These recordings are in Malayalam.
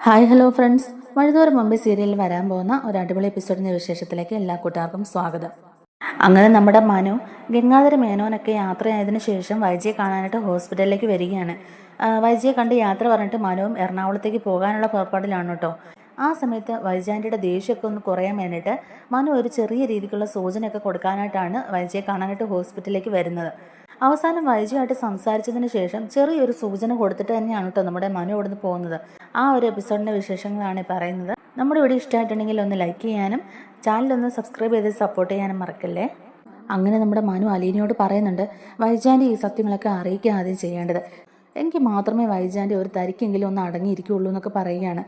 ഹായ് ഹലോ ഫ്രണ്ട്സ് വഴുതോറും മുമ്പ് സീരിയലിൽ വരാൻ പോകുന്ന ഒരു അടിപൊളി എപ്പിസോഡിന്റെ വിശേഷത്തിലേക്ക് എല്ലാ കൂട്ടുകാർക്കും സ്വാഗതം. അങ്ങനെ നമ്മുടെ മനു ഗംഗാധര മേനോനൊക്കെ യാത്രയായതിനു ശേഷം വൈജിയെ കാണാനായിട്ട് ഹോസ്പിറ്റലിലേക്ക് വരികയാണ്. വൈജിയെ കണ്ട് യാത്ര പറഞ്ഞിട്ട് മനുവും എറണാകുളത്തേക്ക് പോകാനുള്ള പുറപ്പാടിലാണ് കേട്ടോ. ആ സമയത്ത് വൈജാന്റിയുടെ ദേഷ്യമൊക്കെ ഒന്ന് കുറയാൻ വേണ്ടിയിട്ട് മനു ഒരു ചെറിയ രീതിക്കുള്ള സൂചനയൊക്കെ കൊടുക്കാനായിട്ടാണ് വൈജിയെ കാണാനായിട്ട് ഹോസ്പിറ്റലിലേക്ക് വരുന്നത്. അവസാനം വൈജിയായിട്ട് സംസാരിച്ചതിന് ശേഷം ചെറിയൊരു സൂചന കൊടുത്തിട്ട് തന്നെയാണ് കേട്ടോ നമ്മുടെ മനു ഇവിടുന്ന് പോകുന്നത്. ആ ഒരു എപ്പിസോഡിന്റെ വിശേഷങ്ങളാണ് പറയുന്നത്. നമ്മുടെ വീഡിയോ ഇഷ്ടമായിട്ടുണ്ടെങ്കിൽ ഒന്ന് ലൈക്ക് ചെയ്യാനും ചാനലൊന്ന് സബ്സ്ക്രൈബ് ചെയ്ത് സപ്പോർട്ട് ചെയ്യാനും മറക്കല്ലേ? അങ്ങനെ നമ്മുടെ മനു അലീനയോട് പറയുന്നുണ്ട് വൈജാന്റെ ഈ സത്യങ്ങളൊക്കെ അറിയിക്കുക ആദ്യം ചെയ്യേണ്ടത്. എനിക്ക് മാത്രമേ വൈജാന്റെ ഒരു തരിക്കെങ്കിലും ഒന്ന് അടങ്ങിയിരിക്കുള്ളൂ എന്നൊക്കെ പറയുകയാണ്.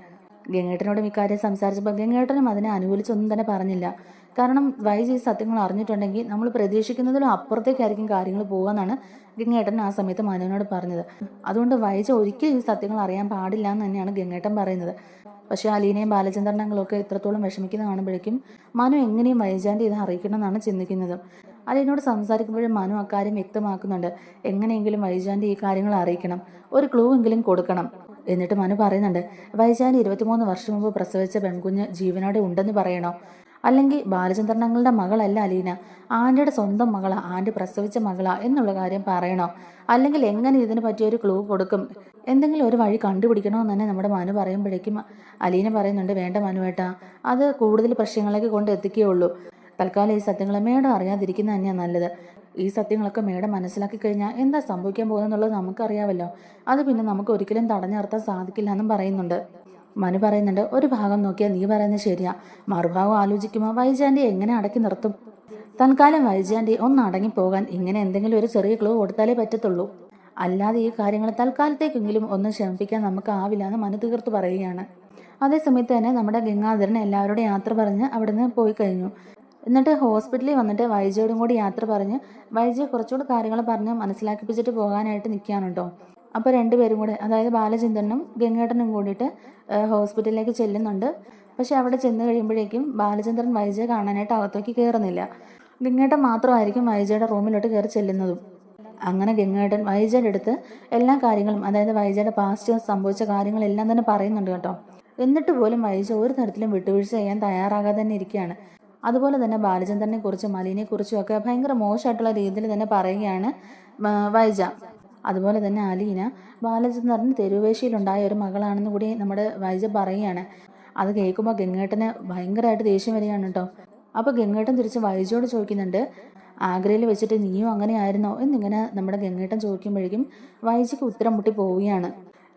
ഗംഗേട്ടനോടും മിക്കാര്യം സംസാരിച്ചപ്പോൾ ഗംഗേട്ടനും അതിനെ അനുകൂലിച്ചൊന്നും തന്നെ പറഞ്ഞില്ല. കാരണം വൈജി ഈ സത്യങ്ങൾ അറിഞ്ഞിട്ടുണ്ടെങ്കിൽ നമ്മൾ പ്രതീക്ഷിക്കുന്നതിലും അപ്പുറത്തേക്കായിരിക്കും കാര്യങ്ങൾ പോകുമെന്നാണ് ഗംഗേട്ടൻ ആ സമയത്ത് മനുവിനോട് പറഞ്ഞത്. അതുകൊണ്ട് വൈജ ഒരിക്കലും ഈ സത്യങ്ങൾ അറിയാൻ പാടില്ല എന്ന് തന്നെയാണ് ഗംഗേട്ടൻ പറയുന്നത്. പക്ഷേ അലീനയും ബാലചന്ദ്രനങ്ങളൊക്കെ ഇത്രത്തോളം വിഷമിക്കുന്ന കാണുമ്പോഴേക്കും മനു എങ്ങനെയും വൈജാന്റെ ഇത് അറിയിക്കണം എന്നാണ് ചിന്തിക്കുന്നത്. അലീനോട് സംസാരിക്കുമ്പോഴും മനു അക്കാര്യം വ്യക്തമാക്കുന്നുണ്ട്. എങ്ങനെയെങ്കിലും വൈജാന്റെ ഈ കാര്യങ്ങൾ അറിയിക്കണം. ഒരു ക്ലൂ എങ്കിലും കൊടുക്കണം. എന്നിട്ട് മനു പറയുന്നുണ്ട് വൈജാന്റെ ഇരുപത്തിമൂന്ന് വർഷം മുമ്പ് പ്രസവിച്ച പെൺകുഞ്ഞ് ജീവനോടെ ഉണ്ടെന്ന് പറയണോ? അല്ലെങ്കിൽ ബാലചന്ദ്രനങ്ങളുടെ മകളല്ല അലീന? ആന്റിയുടെ സ്വന്തം മകളാ? ആന്റി പ്രസവിച്ച മകളാ? എന്നുള്ള കാര്യം പറയണോ? അല്ലെങ്കിൽ എങ്ങനെ ഇതിന് പറ്റിയൊരു ക്ലൂ കൊടുക്കും? എന്തെങ്കിലും ഒരു വഴി കണ്ടുപിടിക്കണമെന്ന് തന്നെ നമ്മുടെ മനു പറയുമ്പോഴേക്കും അലീന പറയുന്നുണ്ട് വേണ്ട മനുവേട്ടാ അത് കൂടുതൽ പ്രശ്നങ്ങളിലേക്ക് കൊണ്ട് എത്തിക്കുകയുള്ളൂ തൽക്കാലം ഈ സത്യങ്ങൾ മേഡം അറിയാതിരിക്കുന്നത് തന്നെയാണ് നല്ലത്. ഈ സത്യങ്ങളൊക്കെ മേഡം മനസ്സിലാക്കി കഴിഞ്ഞാൽ എന്താ സംഭവിക്കാൻ പോകുന്നതെന്നുള്ളത് നമുക്കറിയാമല്ലോ അത് പിന്നെ നമുക്ക് ഒരിക്കലും തടഞ്ഞു നിർത്താൻ സാധിക്കില്ല എന്നും പറയുന്നുണ്ട്. മനു പറയുന്നുണ്ട് ഒരു ഭാഗം നോക്കിയാൽ നീ പറയുന്നത് ശരിയാ. മറുഭാഗം ആലോചിക്കുമ്പോൾ വൈജാന്റെ എങ്ങനെ അടക്കി നിർത്തും? തൽക്കാലം വൈജാന്റെ ഒന്ന് അടങ്ങി പോകാൻ ഇങ്ങനെ എന്തെങ്കിലും ഒരു ചെറിയ ക്ലൂ കൊടുത്താലേ പറ്റത്തുള്ളൂ. അല്ലാതെ ഈ കാര്യങ്ങൾ തൽക്കാലത്തേക്കെങ്കിലും ഒന്ന് ശമിപ്പിക്കാൻ നമുക്കാവില്ല എന്ന് മനു തീർത്ത് പറയുകയാണ്. അതേസമയത്ത് തന്നെ നമ്മുടെ ഗംഗാധരൻ എല്ലാവരുടെ യാത്ര പറഞ്ഞ് അവിടുന്ന് പോയി കഴിഞ്ഞു. എന്നിട്ട് ഹോസ്പിറ്റലിൽ വന്നിട്ട് വൈജയോടും കൂടി യാത്ര പറഞ്ഞ് വൈജയെ കുറച്ചുകൂടി കാര്യങ്ങൾ പറഞ്ഞ് മനസ്സിലാക്കിപ്പിച്ചിട്ട് പോകാനായിട്ട് നിൽക്കുകയാണ് കേട്ടോ അപ്പോൾ രണ്ടുപേരും കൂടെ അതായത് ബാലചന്ദ്രനും ഗംഗേട്ടനും കൂടിയിട്ട് ഹോസ്പിറ്റലിലേക്ക് ചെല്ലുന്നുണ്ട്. പക്ഷേ അവിടെ ചെന്ന് കഴിയുമ്പോഴേക്കും ബാലചന്ദ്രൻ വൈജയെ കാണാനായിട്ട് അകത്തേക്ക് കയറുന്നില്ല ഗംഗേട്ടൻ മാത്രമായിരിക്കും വൈജയുടെ റൂമിലോട്ട് കയറി ചെല്ലുന്നതും. അങ്ങനെ ഗംഗേട്ടൻ വൈജയുടെ അടുത്ത് എല്ലാ കാര്യങ്ങളും അതായത് വൈജയുടെ പാസ്റ്റ് സംഭവിച്ച കാര്യങ്ങളെല്ലാം തന്നെ പറയുന്നുണ്ട് കേട്ടോ. എന്നിട്ട് പോലും വൈജ ഒരു തരത്തിലും വിട്ടുവീഴ്ച ചെയ്യാൻ തയ്യാറാകാതെ തന്നെ ഇരിക്കുകയാണ്. അതുപോലെ തന്നെ ബാലചന്ദ്രനെ കുറിച്ചും മലിനെ കുറിച്ചും ഒക്കെ ഭയങ്കര മോശമായിട്ടുള്ള രീതിയിൽ തന്നെ പറയുകയാണ് വൈജ. അതുപോലെ തന്നെ അലീന ബാലചന്ദ്രന് തെരുവേശിയിലുണ്ടായ ഒരു മകളാണെന്ന് കൂടി നമ്മുടെ വൈജ പറയുകയാണ്. അത് കേൾക്കുമ്പോൾ ഗംഗേട്ടന് ഭയങ്കരമായിട്ട് ദേഷ്യം വരികയാണ് കേട്ടോ. അപ്പോൾ ഗംഗേട്ടൻ തിരിച്ച് വൈജയോട് ചോദിക്കുന്നുണ്ട് ആഗ്രയിൽ വെച്ചിട്ട് നീയും അങ്ങനെ ആയിരുന്നോ? എന്നിങ്ങനെ നമ്മുടെ ഗംഗേട്ടൻ ചോദിക്കുമ്പോഴേക്കും വൈജയ്ക്ക് ഉത്തരം മുട്ടി പോവുകയാണ്.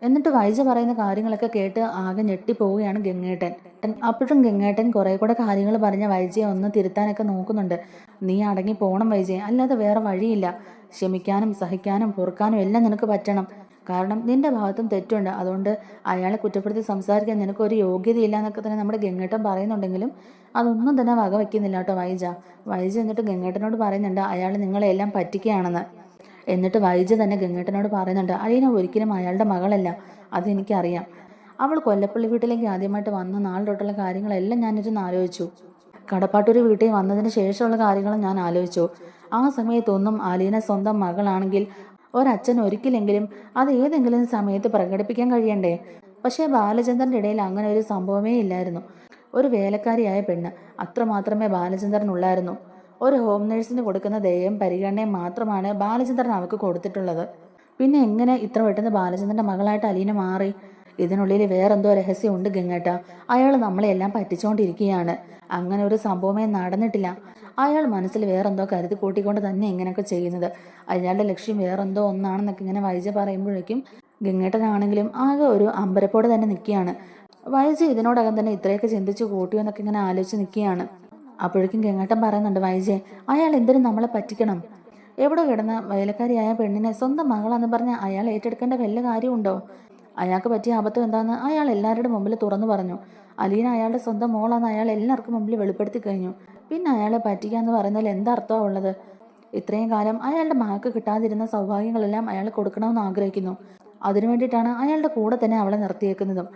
എന്നിട്ട് വൈജ പറയുന്ന കാര്യങ്ങളൊക്കെ കേട്ട് ആകെ ഞെട്ടിപ്പോവുകയാണ് ഗംഗേട്ടൻ. അപ്പോഴും ഗംഗേട്ടൻ കുറെ കൂടെ കാര്യങ്ങൾ പറഞ്ഞ വൈജയെ ഒന്ന് തിരുത്താനൊക്കെ നോക്കുന്നുണ്ട്. നീ അടങ്ങി പോണം വൈജയെ. അല്ലാതെ വേറെ വഴിയില്ല. ക്ഷമിക്കാനും സഹിക്കാനും പൊറുക്കാനും എല്ലാം നിനക്ക് പറ്റണം. കാരണം നിന്റെ ഭാഗത്തും തെറ്റുണ്ട്. അതുകൊണ്ട് അയാളെ കുറ്റപ്പെടുത്തി സംസാരിക്കാൻ നിനക്ക് ഒരു യോഗ്യതയില്ല എന്നൊക്കെ തന്നെ നമ്മുടെ ഗംഗേട്ടൻ പറയുന്നുണ്ടെങ്കിലും അതൊന്നും തന്നെ വക വയ്ക്കുന്നില്ല കേട്ടോ വൈജ. വൈജ എന്നിട്ട് ഗംഗേട്ടനോട് പറയുന്നുണ്ട് അയാൾ നിങ്ങളെല്ലാം പറ്റിക്കുകയാണെന്ന്. എന്നിട്ട് വൈജ തന്നെ ഗംഗേട്ടനോട് പറയുന്നുണ്ട് അലീന ഒരിക്കലും അയാളുടെ മകളല്ല അതെനിക്കറിയാം അവൾ കൊല്ലപ്പള്ളി വീട്ടിലേക്ക് ആദ്യമായിട്ട് വന്ന നാൾ തൊട്ടുള്ള കാര്യങ്ങളെല്ലാം ഞാനിരുന്ന് ആലോചിച്ചു. കടപ്പാട്ടൂർ വീട്ടിൽ വന്നതിന് ശേഷമുള്ള കാര്യങ്ങളും ഞാൻ ആലോചിച്ചു. ആ സമയത്തൊന്നും അലീന സ്വന്തം മകളാണെങ്കിൽ ഒരച്ഛൻ ഒരിക്കലെങ്കിലും അത് ഏതെങ്കിലും സമയത്ത് പ്രകടിപ്പിക്കാൻ കഴിയണ്ടേ? പക്ഷേ ബാലചന്ദ്രന്റെ ഇടയിൽ അങ്ങനെ ഒരു സംഭവമേ ഇല്ലായിരുന്നു. ഒരു വേലക്കാരിയായ പെണ്ണ് അത്രമാത്രമേ ബാലചന്ദ്രൻ ഉള്ളായിരുന്നു ഒരു ഹോം നേഴ്സിന് കൊടുക്കുന്ന ദയയും പരിഗണനയും മാത്രമാണ് ബാലചന്ദ്രൻ അവൾക്ക് കൊടുത്തിട്ടുള്ളത്. പിന്നെ എങ്ങനെ ഇത്ര പെട്ടെന്ന് ബാലചന്ദ്രന്റെ മകളായിട്ട് അലീന മാറി? ഇതിനുള്ളിൽ വേറെന്തോ രഹസ്യമുണ്ട് ഗംഗേട്ട. അയാൾ നമ്മളെല്ലാം പറ്റിച്ചുകൊണ്ടിരിക്കുകയാണ് അങ്ങനെ ഒരു സംഭവമേ നടന്നിട്ടില്ല. അയാൾ മനസ്സിൽ വേറെന്തോ കരുതി കൂട്ടിക്കൊണ്ട് തന്നെ ഇങ്ങനെയൊക്കെ ചെയ്യുന്നത്. അയാളുടെ ലക്ഷ്യം വേറെന്തോ ഒന്നാണെന്നൊക്കെ ഇങ്ങനെ വൈജ പറയുമ്പോഴേക്കും ഗംഗേട്ടനാണെങ്കിലും ആകെ ഒരു അമ്പരപ്പോടെ തന്നെ നിൽക്കുകയാണ്. വൈജ ഇതിനോടകം തന്നെ ഇത്രയൊക്കെ ചിന്തിച്ച് കൂട്ടിയോ എന്നൊക്കെ ഇങ്ങനെ ആലോചിച്ച് നിൽക്കുകയാണ്. അപ്പോഴേക്കും കെങ്ങാട്ടൻ പറയുന്നുണ്ട് വൈജെ അയാൾ എന്തിനും നമ്മളെ പറ്റിക്കണം? എവിടെ കിടന്ന വേലക്കാരിയായ പെണ്ണിനെ സ്വന്തം മകളാന്ന് പറഞ്ഞ് അയാൾ ഏറ്റെടുക്കേണ്ട വല്ല കാര്യമുണ്ടോ? അയാൾക്ക് പറ്റിയ അബദ്ധം എന്താണെന്ന് അയാൾ എല്ലാവരുടെ മുമ്പിൽ തുറന്നു പറഞ്ഞു. അലീന അയാളുടെ സ്വന്തം മോളാന്ന് അയാൾ എല്ലാവർക്കും മുമ്പിൽ വെളിപ്പെടുത്തി കഴിഞ്ഞു. പിന്നെ അയാളെ പറ്റിക്കാന്ന് പറയുന്നതിൽ എന്താ അർത്ഥമാണ് ഉള്ളത്? ഇത്രയും കാലം അയാളുടെ മകൾക്ക് കിട്ടാതിരുന്ന സൗഭാഗ്യങ്ങളെല്ലാം അയാൾ കൊടുക്കണമെന്ന് ആഗ്രഹിക്കുന്നു. അതിനു വേണ്ടിയിട്ടാണ് അയാളുടെ കൂടെ തന്നെ അവളെ നിർത്തിയേക്കുന്നതും.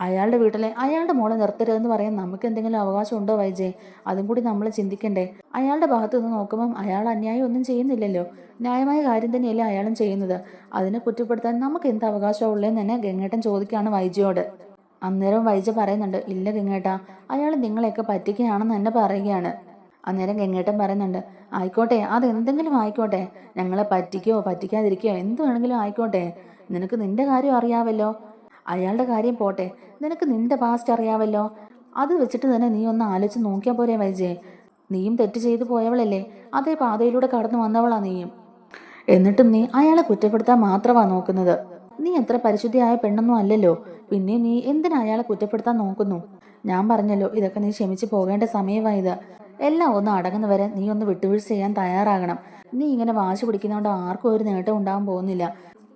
അയാളുടെ വീട്ടിലെ അയാളുടെ മോളെ നിർത്തരുതെന്ന് പറയാൻ നമുക്ക് എന്തെങ്കിലും അവകാശം ഉണ്ടോ വൈജയ് അതും കൂടി നമ്മൾ ചിന്തിക്കണ്ടേ. അയാളുടെ ഭാഗത്ത് നിന്ന് നോക്കുമ്പം അയാൾ അന്യായം ഒന്നും ചെയ്യുന്നില്ലല്ലോ. ന്യായമായ കാര്യം തന്നെയല്ലേ അയാളും ചെയ്യുന്നത്. അതിനെ കുറ്റപ്പെടുത്താൻ നമുക്ക് എന്ത് അവകാശമുള്ളതെന്ന് തന്നെ ഗംഗേട്ടൻ ചോദിക്കുകയാണ് വൈജയോട്. അന്നേരം വൈജ പറയുന്നുണ്ട് ഇല്ല ഗംഗേട്ട അയാൾ നിങ്ങളെയൊക്കെ പറ്റിക്കുകയാണെന്ന് തന്നെ പറയുകയാണ്. അന്നേരം ഗംഗേട്ടൻ പറയുന്നുണ്ട് ആയിക്കോട്ടെ അതെന്തെങ്കിലും ആയിക്കോട്ടെ. ഞങ്ങളെ പറ്റിക്കോ പറ്റിക്കാതിരിക്കോ എന്ത് വേണമെങ്കിലും ആയിക്കോട്ടെ. നിനക്ക് നിന്റെ കാര്യം അറിയാവല്ലോ. അയാളുടെ കാര്യം പോട്ടെ. നിനക്ക് നിന്റെ പാസ്റ്റ് അറിയാവല്ലോ? അത് വെച്ചിട്ട് തന്നെ നീ ഒന്ന് ആലോചിച്ച് നോക്കിയാൽ പോരെ വൈജേ. നീയും തെറ്റ് ചെയ്തു പോയവളല്ലേ. അതേ പാതയിലൂടെ കടന്നു വന്നവളാ നീയും. എന്നിട്ടും നീ അയാളെ കുറ്റപ്പെടുത്താൻ മാത്രമാ നോക്കുന്നത്. നീ എത്ര പരിശുദ്ധിയായ പെണ്ണൊന്നും അല്ലല്ലോ. പിന്നെ നീ എന്തിനാ അയാളെ കുറ്റപ്പെടുത്താൻ നോക്കുന്നു? ഞാൻ പറഞ്ഞല്ലോ ഇതൊക്കെ നീ ക്ഷമിച്ചു പോകേണ്ട സമയമായത് എല്ലാം ഒന്ന് അടങ്ങുന്നവരെ നീ ഒന്ന് വിട്ടുവീഴ്ച ചെയ്യാൻ തയ്യാറാകണം. നീ ഇങ്ങനെ വാശി പിടിക്കുന്നതുകൊണ്ട് ആർക്കും ഒരു നേട്ടം ഉണ്ടാകാൻ പോകുന്നില്ല.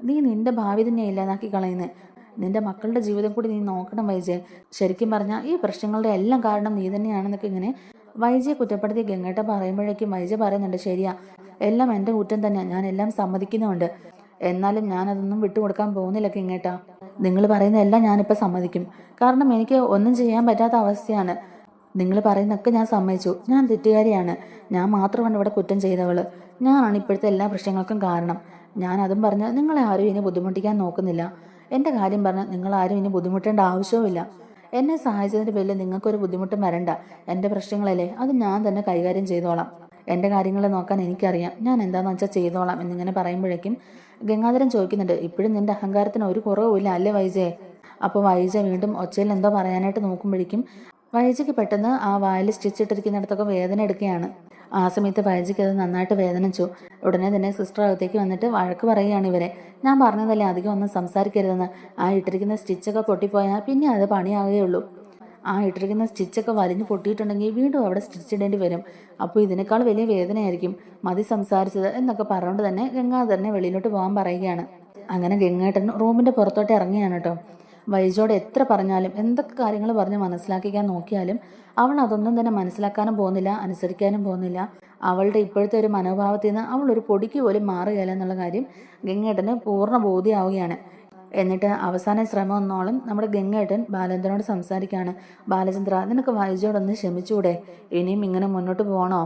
നീ നിന്റെ ഭാവി തന്നെ ഇല്ലാതാക്കി കളയുന്നത് നിന്റെ മക്കളുടെ ജീവിതം കൂടി നീ നോക്കണം വൈജയ്. ശരിക്കും പറഞ്ഞാൽ ഈ പ്രശ്നങ്ങളുടെ എല്ലാം കാരണം നീ തന്നെയാണെന്നൊക്കെ ഇങ്ങനെ വൈജയെ കുറ്റപ്പെടുത്തി ഗംഗേട്ട പറയുമ്പോഴേക്കും വൈജ പറയുന്നുണ്ട് ശരിയാ എല്ലാം എന്റെ കുറ്റം തന്നെയാണ് ഞാൻ എല്ലാം സമ്മതിക്കുന്നുമുണ്ട് എന്നാലും ഞാനതൊന്നും വിട്ടുകൊടുക്കാൻ പോകുന്നില്ല കിങ്ങേട്ടാ നിങ്ങൾ പറയുന്ന എല്ലാം ഞാനിപ്പോൾ സമ്മതിക്കും. കാരണം എനിക്ക് ഒന്നും ചെയ്യാൻ പറ്റാത്ത അവസ്ഥയാണ്. നിങ്ങൾ പറയുന്നൊക്കെ ഞാൻ സമ്മതിച്ചു. ഞാൻ തെറ്റുകാരിയാണ്. ഞാൻ മാത്രമാണ് ഇവിടെ കുറ്റം ചെയ്തവൾ ഞാനാണ് ഇപ്പോഴത്തെ എല്ലാ പ്രശ്നങ്ങൾക്കും കാരണം. ഞാൻ അതും പറഞ്ഞ് നിങ്ങളെ ആരും ഇനി ബുദ്ധിമുട്ടിക്കാൻ നോക്കുന്നില്ല. എന്റെ കാര്യം പറഞ്ഞാൽ നിങ്ങൾ ആരും ഇനി ബുദ്ധിമുട്ടേണ്ട ആവശ്യവുമില്ല. എന്നെ സഹായിച്ചതിന്റെ പേരിൽ നിങ്ങൾക്കൊരു ബുദ്ധിമുട്ടും വരണ്ട. എന്റെ പ്രശ്നങ്ങളല്ലേ? അത് ഞാൻ തന്നെ കൈകാര്യം ചെയ്തോളാം. എന്റെ കാര്യങ്ങൾ നോക്കാൻ എനിക്കറിയാം. ഞാൻ എന്താണെന്ന് വെച്ചാൽ ചെയ്തോളാം എന്നിങ്ങനെ പറയുമ്പോഴേക്കും ഗംഗാധരൻ ചോദിക്കുന്നുണ്ട് ഇപ്പോഴും നിന്റെ അഹങ്കാരത്തിന് ഒരു കുറവുമില്ല അല്ലേ വൈജയെ? അപ്പോൾ വൈജ വീണ്ടും ഒച്ചയിൽ എന്തോ പറയാനായിട്ട് നോക്കുമ്പോഴേക്കും വൈജയ്ക്ക് പെട്ടെന്ന് ആ വായിൽ സ്റ്റിച്ച് ഇട്ടിരിക്കുന്നിടത്തൊക്കെ വേദന എടുക്കുകയാണ്. ആ സമയത്ത് വൈജയ്ക്ക് അത് നന്നായിട്ട് വേദനിച്ചു. ഉടനെ തന്നെ സിസ്റ്റർ അകത്തേക്ക് വന്നിട്ട് വഴക്ക് പറയുകയാണ് ഇവരെ. ഞാൻ പറഞ്ഞതല്ലേ അധികം ഒന്നും സംസാരിക്കരുതെന്ന്. ആ ഇട്ടിരിക്കുന്ന സ്റ്റിച്ചൊക്കെ പൊട്ടിപ്പോയാൽ പിന്നെ അത് പണിയാകുകയുള്ളൂ ആ ഇട്ടിരിക്കുന്ന സ്റ്റിച്ചൊക്കെ വലിഞ്ഞു പൊട്ടിയിട്ടുണ്ടെങ്കിൽ വീണ്ടും അവിടെ സ്റ്റിച്ച് ഇടേണ്ടി വരും. അപ്പോൾ ഇതിനേക്കാൾ വലിയ വേദനയായിരിക്കും. മതി സംസാരിച്ചത് എന്നൊക്കെ പറഞ്ഞുകൊണ്ട് തന്നെ ഗംഗാധരനെ വെളിയിലോട്ട് പോകാൻ പറയുകയാണ്. അങ്ങനെ ഗംഗേട്ടൻ റൂമിന്റെ പുറത്തോട്ട് ഇറങ്ങിയാണ് കേട്ടോ. വൈജോട് എത്ര പറഞ്ഞാലും എന്തൊക്കെ കാര്യങ്ങൾ പറഞ്ഞ് മനസ്സിലാക്കിക്കാൻ നോക്കിയാലും അവൾ അതൊന്നും തന്നെ മനസ്സിലാക്കാനും പോകുന്നില്ല അനുസരിക്കാനും പോകുന്നില്ല. അവളുടെ ഇപ്പോഴത്തെ ഒരു മനോഭാവത്തിൽ നിന്ന് അവൾ ഒരു പൊടിക്ക് പോലും മാറുകയില്ല എന്നുള്ള കാര്യം ഗംഗേട്ടന് പൂർണ ബോധ്യമാവുകയാണ് എന്നിട്ട് അവസാന ശ്രമം ഒന്നോളം നമ്മുടെ ഗംഗേട്ടൻ ബാലചന്ദ്രനോട് സംസാരിക്കുകയാണ്. ബാലചന്ദ്ര നിനക്ക് വൈജയോടൊന്ന് ക്ഷമിച്ചൂടെ ഇനിയും ഇങ്ങനെ മുന്നോട്ട് പോകണോ?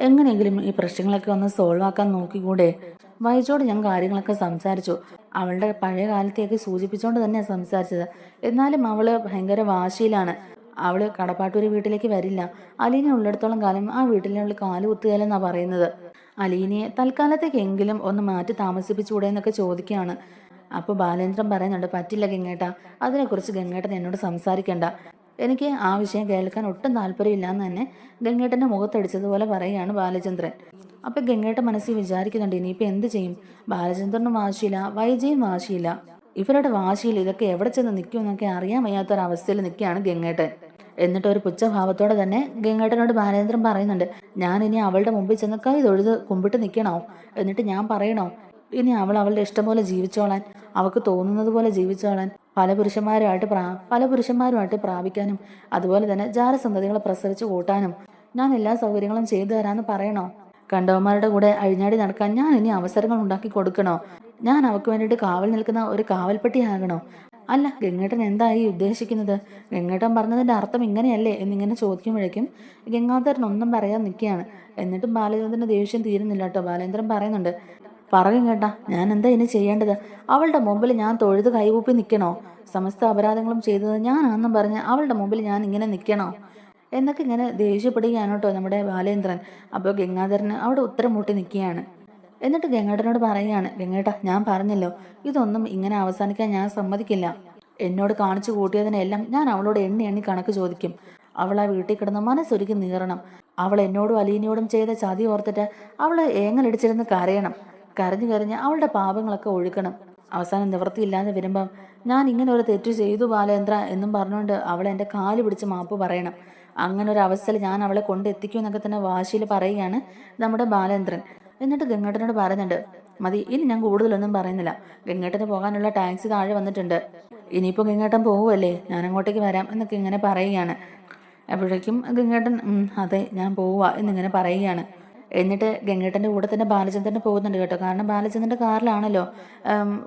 എങ്ങനെയെങ്കിലും ഈ പ്രശ്നങ്ങളൊക്കെ ഒന്ന് സോൾവ് ആക്കാൻ നോക്കിക്കൂടെ? വൈജോട് ഞാൻ കാര്യങ്ങളൊക്കെ സംസാരിച്ചു. അവളുടെ പഴയ കാലത്തെയൊക്കെ സൂചിപ്പിച്ചുകൊണ്ട് തന്നെയാണ് സംസാരിച്ചത്. എന്നാലും അവൾ ഭയങ്കര വാശിയിലാണ്. അവൾ കടപ്പാട്ടൂര് വീട്ടിലേക്ക് വരില്ല. അലീന ഉള്ളിടത്തോളം കാലം ആ വീട്ടിലുള്ള കാൽ കുത്തുകയല്ലെന്നാണ് പറയുന്നത്. അലീനയെ തൽക്കാലത്തേക്കെങ്കിലും ഒന്ന് മാറ്റി താമസിപ്പിച്ചുകൂടെ എന്നൊക്കെ ചോദിക്കുകയാണ്. അപ്പോൾ ബാലേന്ദ്രൻ പറയുന്നുണ്ട് പറ്റില്ല ഗംഗേട്ട. അതിനെക്കുറിച്ച് ഗംഗേട്ടൻ എന്നോട് സംസാരിക്കണ്ട. എനിക്ക് ആ വിഷയം കേൾക്കാൻ ഒട്ടും താല്പര്യമില്ല എന്ന് തന്നെ ഗംഗേട്ടന്റെ മുഖത്തടിച്ചതുപോലെ പറയുകയാണ് ബാലചന്ദ്രൻ. അപ്പം ഗംഗയുടെ മനസ്സിൽ വിചാരിക്കുന്നുണ്ട് ഇനിയിപ്പോൾ എന്ത് ചെയ്യും? ബാലചന്ദ്രനും വാശിയില്ല വൈജയും വാശിയില്ല. ഇവരുടെ വാശിയിൽ ഇതൊക്കെ എവിടെ ചെന്ന് നിൽക്കുമെന്നൊക്കെ അറിയാൻ വയ്യാത്തൊരവസ്ഥയിൽ നിൽക്കുകയാണ് ഗംഗേട്ടൻ. എന്നിട്ട് ഒരു പുച്ഛഭാവത്തോടെ തന്നെ ഗംഗേട്ടനോട് ബാലേന്ദ്രൻ പറയുന്നുണ്ട് ഞാൻ ഇനി അവളുടെ മുമ്പിൽ ചെന്ന് കൈ തൊഴുത് കുമ്പിട്ട് നിൽക്കണോ? എന്നിട്ട് ഞാൻ പറയണോ? ഇനി അവൾ അവളുടെ ഇഷ്ടം പോലെ ജീവിച്ചോളാൻ അവൾക്ക് തോന്നുന്നത് പോലെ ജീവിച്ചോളാൻ പല പുരുഷന്മാരുമായിട്ട് പ്രാ പല പുരുഷന്മാരുമായിട്ട് പ്രാപിക്കാനും അതുപോലെ തന്നെ ജാരസന്തതികളെ പ്രസവിച്ച് കൂട്ടാനും ഞാൻ എല്ലാ സൗകര്യങ്ങളും ചെയ്തു തരാമെന്ന് പറയണോ? കണ്ടവന്മാരുടെ കൂടെ അഴിഞ്ഞാടി നടക്കാൻ ഞാൻ ഇനി അവസരങ്ങൾ ഉണ്ടാക്കി കൊടുക്കണോ? ഞാൻ അവക്ക് വേണ്ടിയിട്ട് കാവൽ നിൽക്കുന്ന ഒരു കാവൽപ്പെട്ടിയാകണോ അല്ല ഗംഗേട്ടൻ എന്തായി ഉദ്ദേശിക്കുന്നത്? ഗംഗേട്ടൻ പറഞ്ഞതിന്റെ അർത്ഥം ഇങ്ങനെയല്ലേ എന്നിങ്ങനെ ചോദിക്കുമ്പോഴേക്കും ഗംഗാധരൻ ഒന്നും പറയാൻ നിൽക്കുകയാണ്. എന്നിട്ടും ബാലചന്ദ്രന്റെ ദേഷ്യം തീരുന്നില്ല കേട്ടോ. ബാലേന്ദ്രൻ പറയുന്നുണ്ട് പറയും കേട്ടാ ഞാൻ എന്താ ഇനി ചെയ്യേണ്ടത്? അവളുടെ മുമ്പിൽ ഞാൻ തൊഴുത് കൈകൂപ്പി നിൽക്കണോ? സമസ്ത അപരാധങ്ങളും ചെയ്തത് ഞാനാണെന്നും പറഞ്ഞ് അവളുടെ മുമ്പിൽ ഞാൻ ഇങ്ങനെ നിൽക്കണോ? എന്നൊക്കെ ഇങ്ങനെ ദേഷ്യപ്പെടുകയാണ് കേട്ടോ നമ്മുടെ ബാലേന്ദ്രൻ. അപ്പോൾ ഗംഗാധരന് അവിടെ ഉത്തരം മുട്ടി നിൽക്കുകയാണ്. എന്നിട്ട് ഗംഗാധരനോട് പറയുകയാണ് ഗംഗേട്ട ഞാൻ പറഞ്ഞല്ലോ ഇതൊന്നും ഇങ്ങനെ അവസാനിക്കാൻ ഞാൻ സമ്മതിക്കില്ല. എന്നോട് കാണിച്ചു കൂട്ടിയതിനെല്ലാം ഞാൻ അവളോട് എണ്ണി എണ്ണി കണക്ക് ചോദിക്കും. അവൾ ആ വീട്ടിൽ കിടന്ന് മനസ്സൊരുക്കി നീറണം. അവൾ എന്നോടും അലീനയോടും ചെയ്ത ചതി ഓർത്തിട്ട് അവൾ ഏങ്ങലടിച്ചിരുന്ന് കരയണം. കരഞ്ഞു കരഞ്ഞ് അവളുടെ പാപങ്ങളൊക്കെ ഒഴുക്കണം. അവസാനം നിവൃത്തിയില്ലാതെ വരുമ്പം ഞാൻ ഇങ്ങനെ ഒരു തെറ്റ് ചെയ്തു ബാലേന്ദ്ര എന്നും പറഞ്ഞുകൊണ്ട് അവൾ എന്റെ കാൽ പിടിച്ച് മാപ്പ് പറയണം. അങ്ങനെ ഒരു അവസ്ഥയിൽ ഞാൻ അവളെ കൊണ്ടെത്തിക്കൂ എന്നൊക്കെ തന്നെ വാശിയിൽ പറയുകയാണ് നമ്മുടെ ബാലേന്ദ്രൻ. എന്നിട്ട് ഗംഗേട്ടനോട് പറയുന്നുണ്ട് മതി ഇനി ഞാൻ കൂടുതലൊന്നും പറയുന്നില്ല. ഗംഗേട്ടന് പോകാനുള്ള ടാക്സി താഴെ വന്നിട്ടുണ്ട്. ഇനിയിപ്പോൾ ഗംഗേട്ടൻ പോവുമല്ലേ ഞാൻ അങ്ങോട്ടേക്ക് വരാം എന്നൊക്കെ ഇങ്ങനെ പറയുകയാണ്. അപ്പോഴേക്കും ഗംഗേട്ടൻ "ഉം, അതെ ഞാൻ പോവുക എന്നിങ്ങനെ പറയുകയാണ്. എന്നിട്ട് ഗംഗേട്ടന്റെ കൂടെ തന്നെ ബാലചന്ദ്രൻ പോകുന്നുണ്ട് കേട്ടോ. കാരണം ബാലചന്ദ്രന്റെ കാറിലാണല്ലോ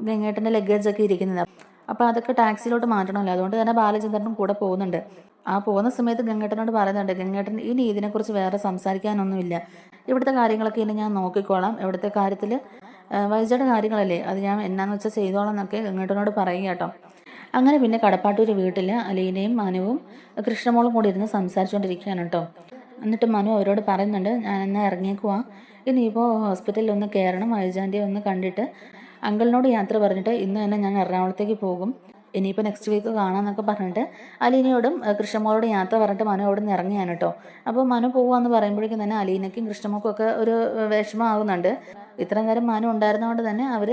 ഗംഗേട്ടന്റെ ലഗേജൊക്കെ ഇരിക്കുന്നത്. അപ്പോൾ അതൊക്കെ ടാക്സിയിലോട്ട് മാറ്റണമല്ലോ. അതുകൊണ്ട് തന്നെ ബാലചന്ദ്രനും കൂടെ പോകുന്നുണ്ട്. ആ പോകുന്ന സമയത്ത് ഗംഗേട്ടനോട് പറയുന്നുണ്ട് ഗംഗേട്ടൻ ഇനി ഇതിനെക്കുറിച്ച് വേറെ സംസാരിക്കാനൊന്നുമില്ല. ഇവിടുത്തെ കാര്യങ്ങളൊക്കെ ഇനി ഞാൻ നോക്കിക്കോളാം. ഇവിടുത്തെ കാര്യത്തിൽ വൈജയുടെ കാര്യങ്ങളല്ലേ? അത് ഞാൻ എന്നാന്ന് വെച്ചാൽ ചെയ്തോളാം എന്നൊക്കെ ഗംഗേട്ടനോട് പറയുക കേട്ടോ. അങ്ങനെ പിന്നെ കടപ്പാട്ടൂർ വീട്ടിൽ അലീനയും മനുവും കൃഷ്ണമോളും കൂടി ഇരുന്ന് സംസാരിച്ചുകൊണ്ടിരിക്കുകയാണ് കേട്ടോ. എന്നിട്ട് മനു അവരോട് പറയുന്നുണ്ട് ഞാൻ എന്നാൽ ഇറങ്ങിയേക്കുവാ. ഇനിയിപ്പോൾ ഹോസ്പിറ്റലിൽ ഒന്ന് കയറണം വൈജാന്റെ ഒന്ന് കണ്ടിട്ട് അങ്കിളിനോട് യാത്ര പറഞ്ഞിട്ട് ഇന്ന് തന്നെ ഞാൻ എറണാകുളത്തേക്ക് പോകും. ഇനിയിപ്പോൾ നെക്സ്റ്റ് വീക്ക് കാണാമെന്നൊക്കെ പറഞ്ഞിട്ട് അലീനയോടും കൃഷ്ണമോളോട് യാത്ര പറഞ്ഞിട്ട് മനു അവിടെ നിന്ന് ഇറങ്ങിയാണ് കേട്ടോ അപ്പോൾ മനു പോകുകയെന്ന് പറയുമ്പോഴേക്കും തന്നെ അലീനയ്ക്കും കൃഷ്ണമോക്കും ഒക്കെ ഒരു വിഷമമാകുന്നുണ്ട് ഇത്രയും നേരം മനു ഉണ്ടായിരുന്നതുകൊണ്ട് തന്നെ അവർ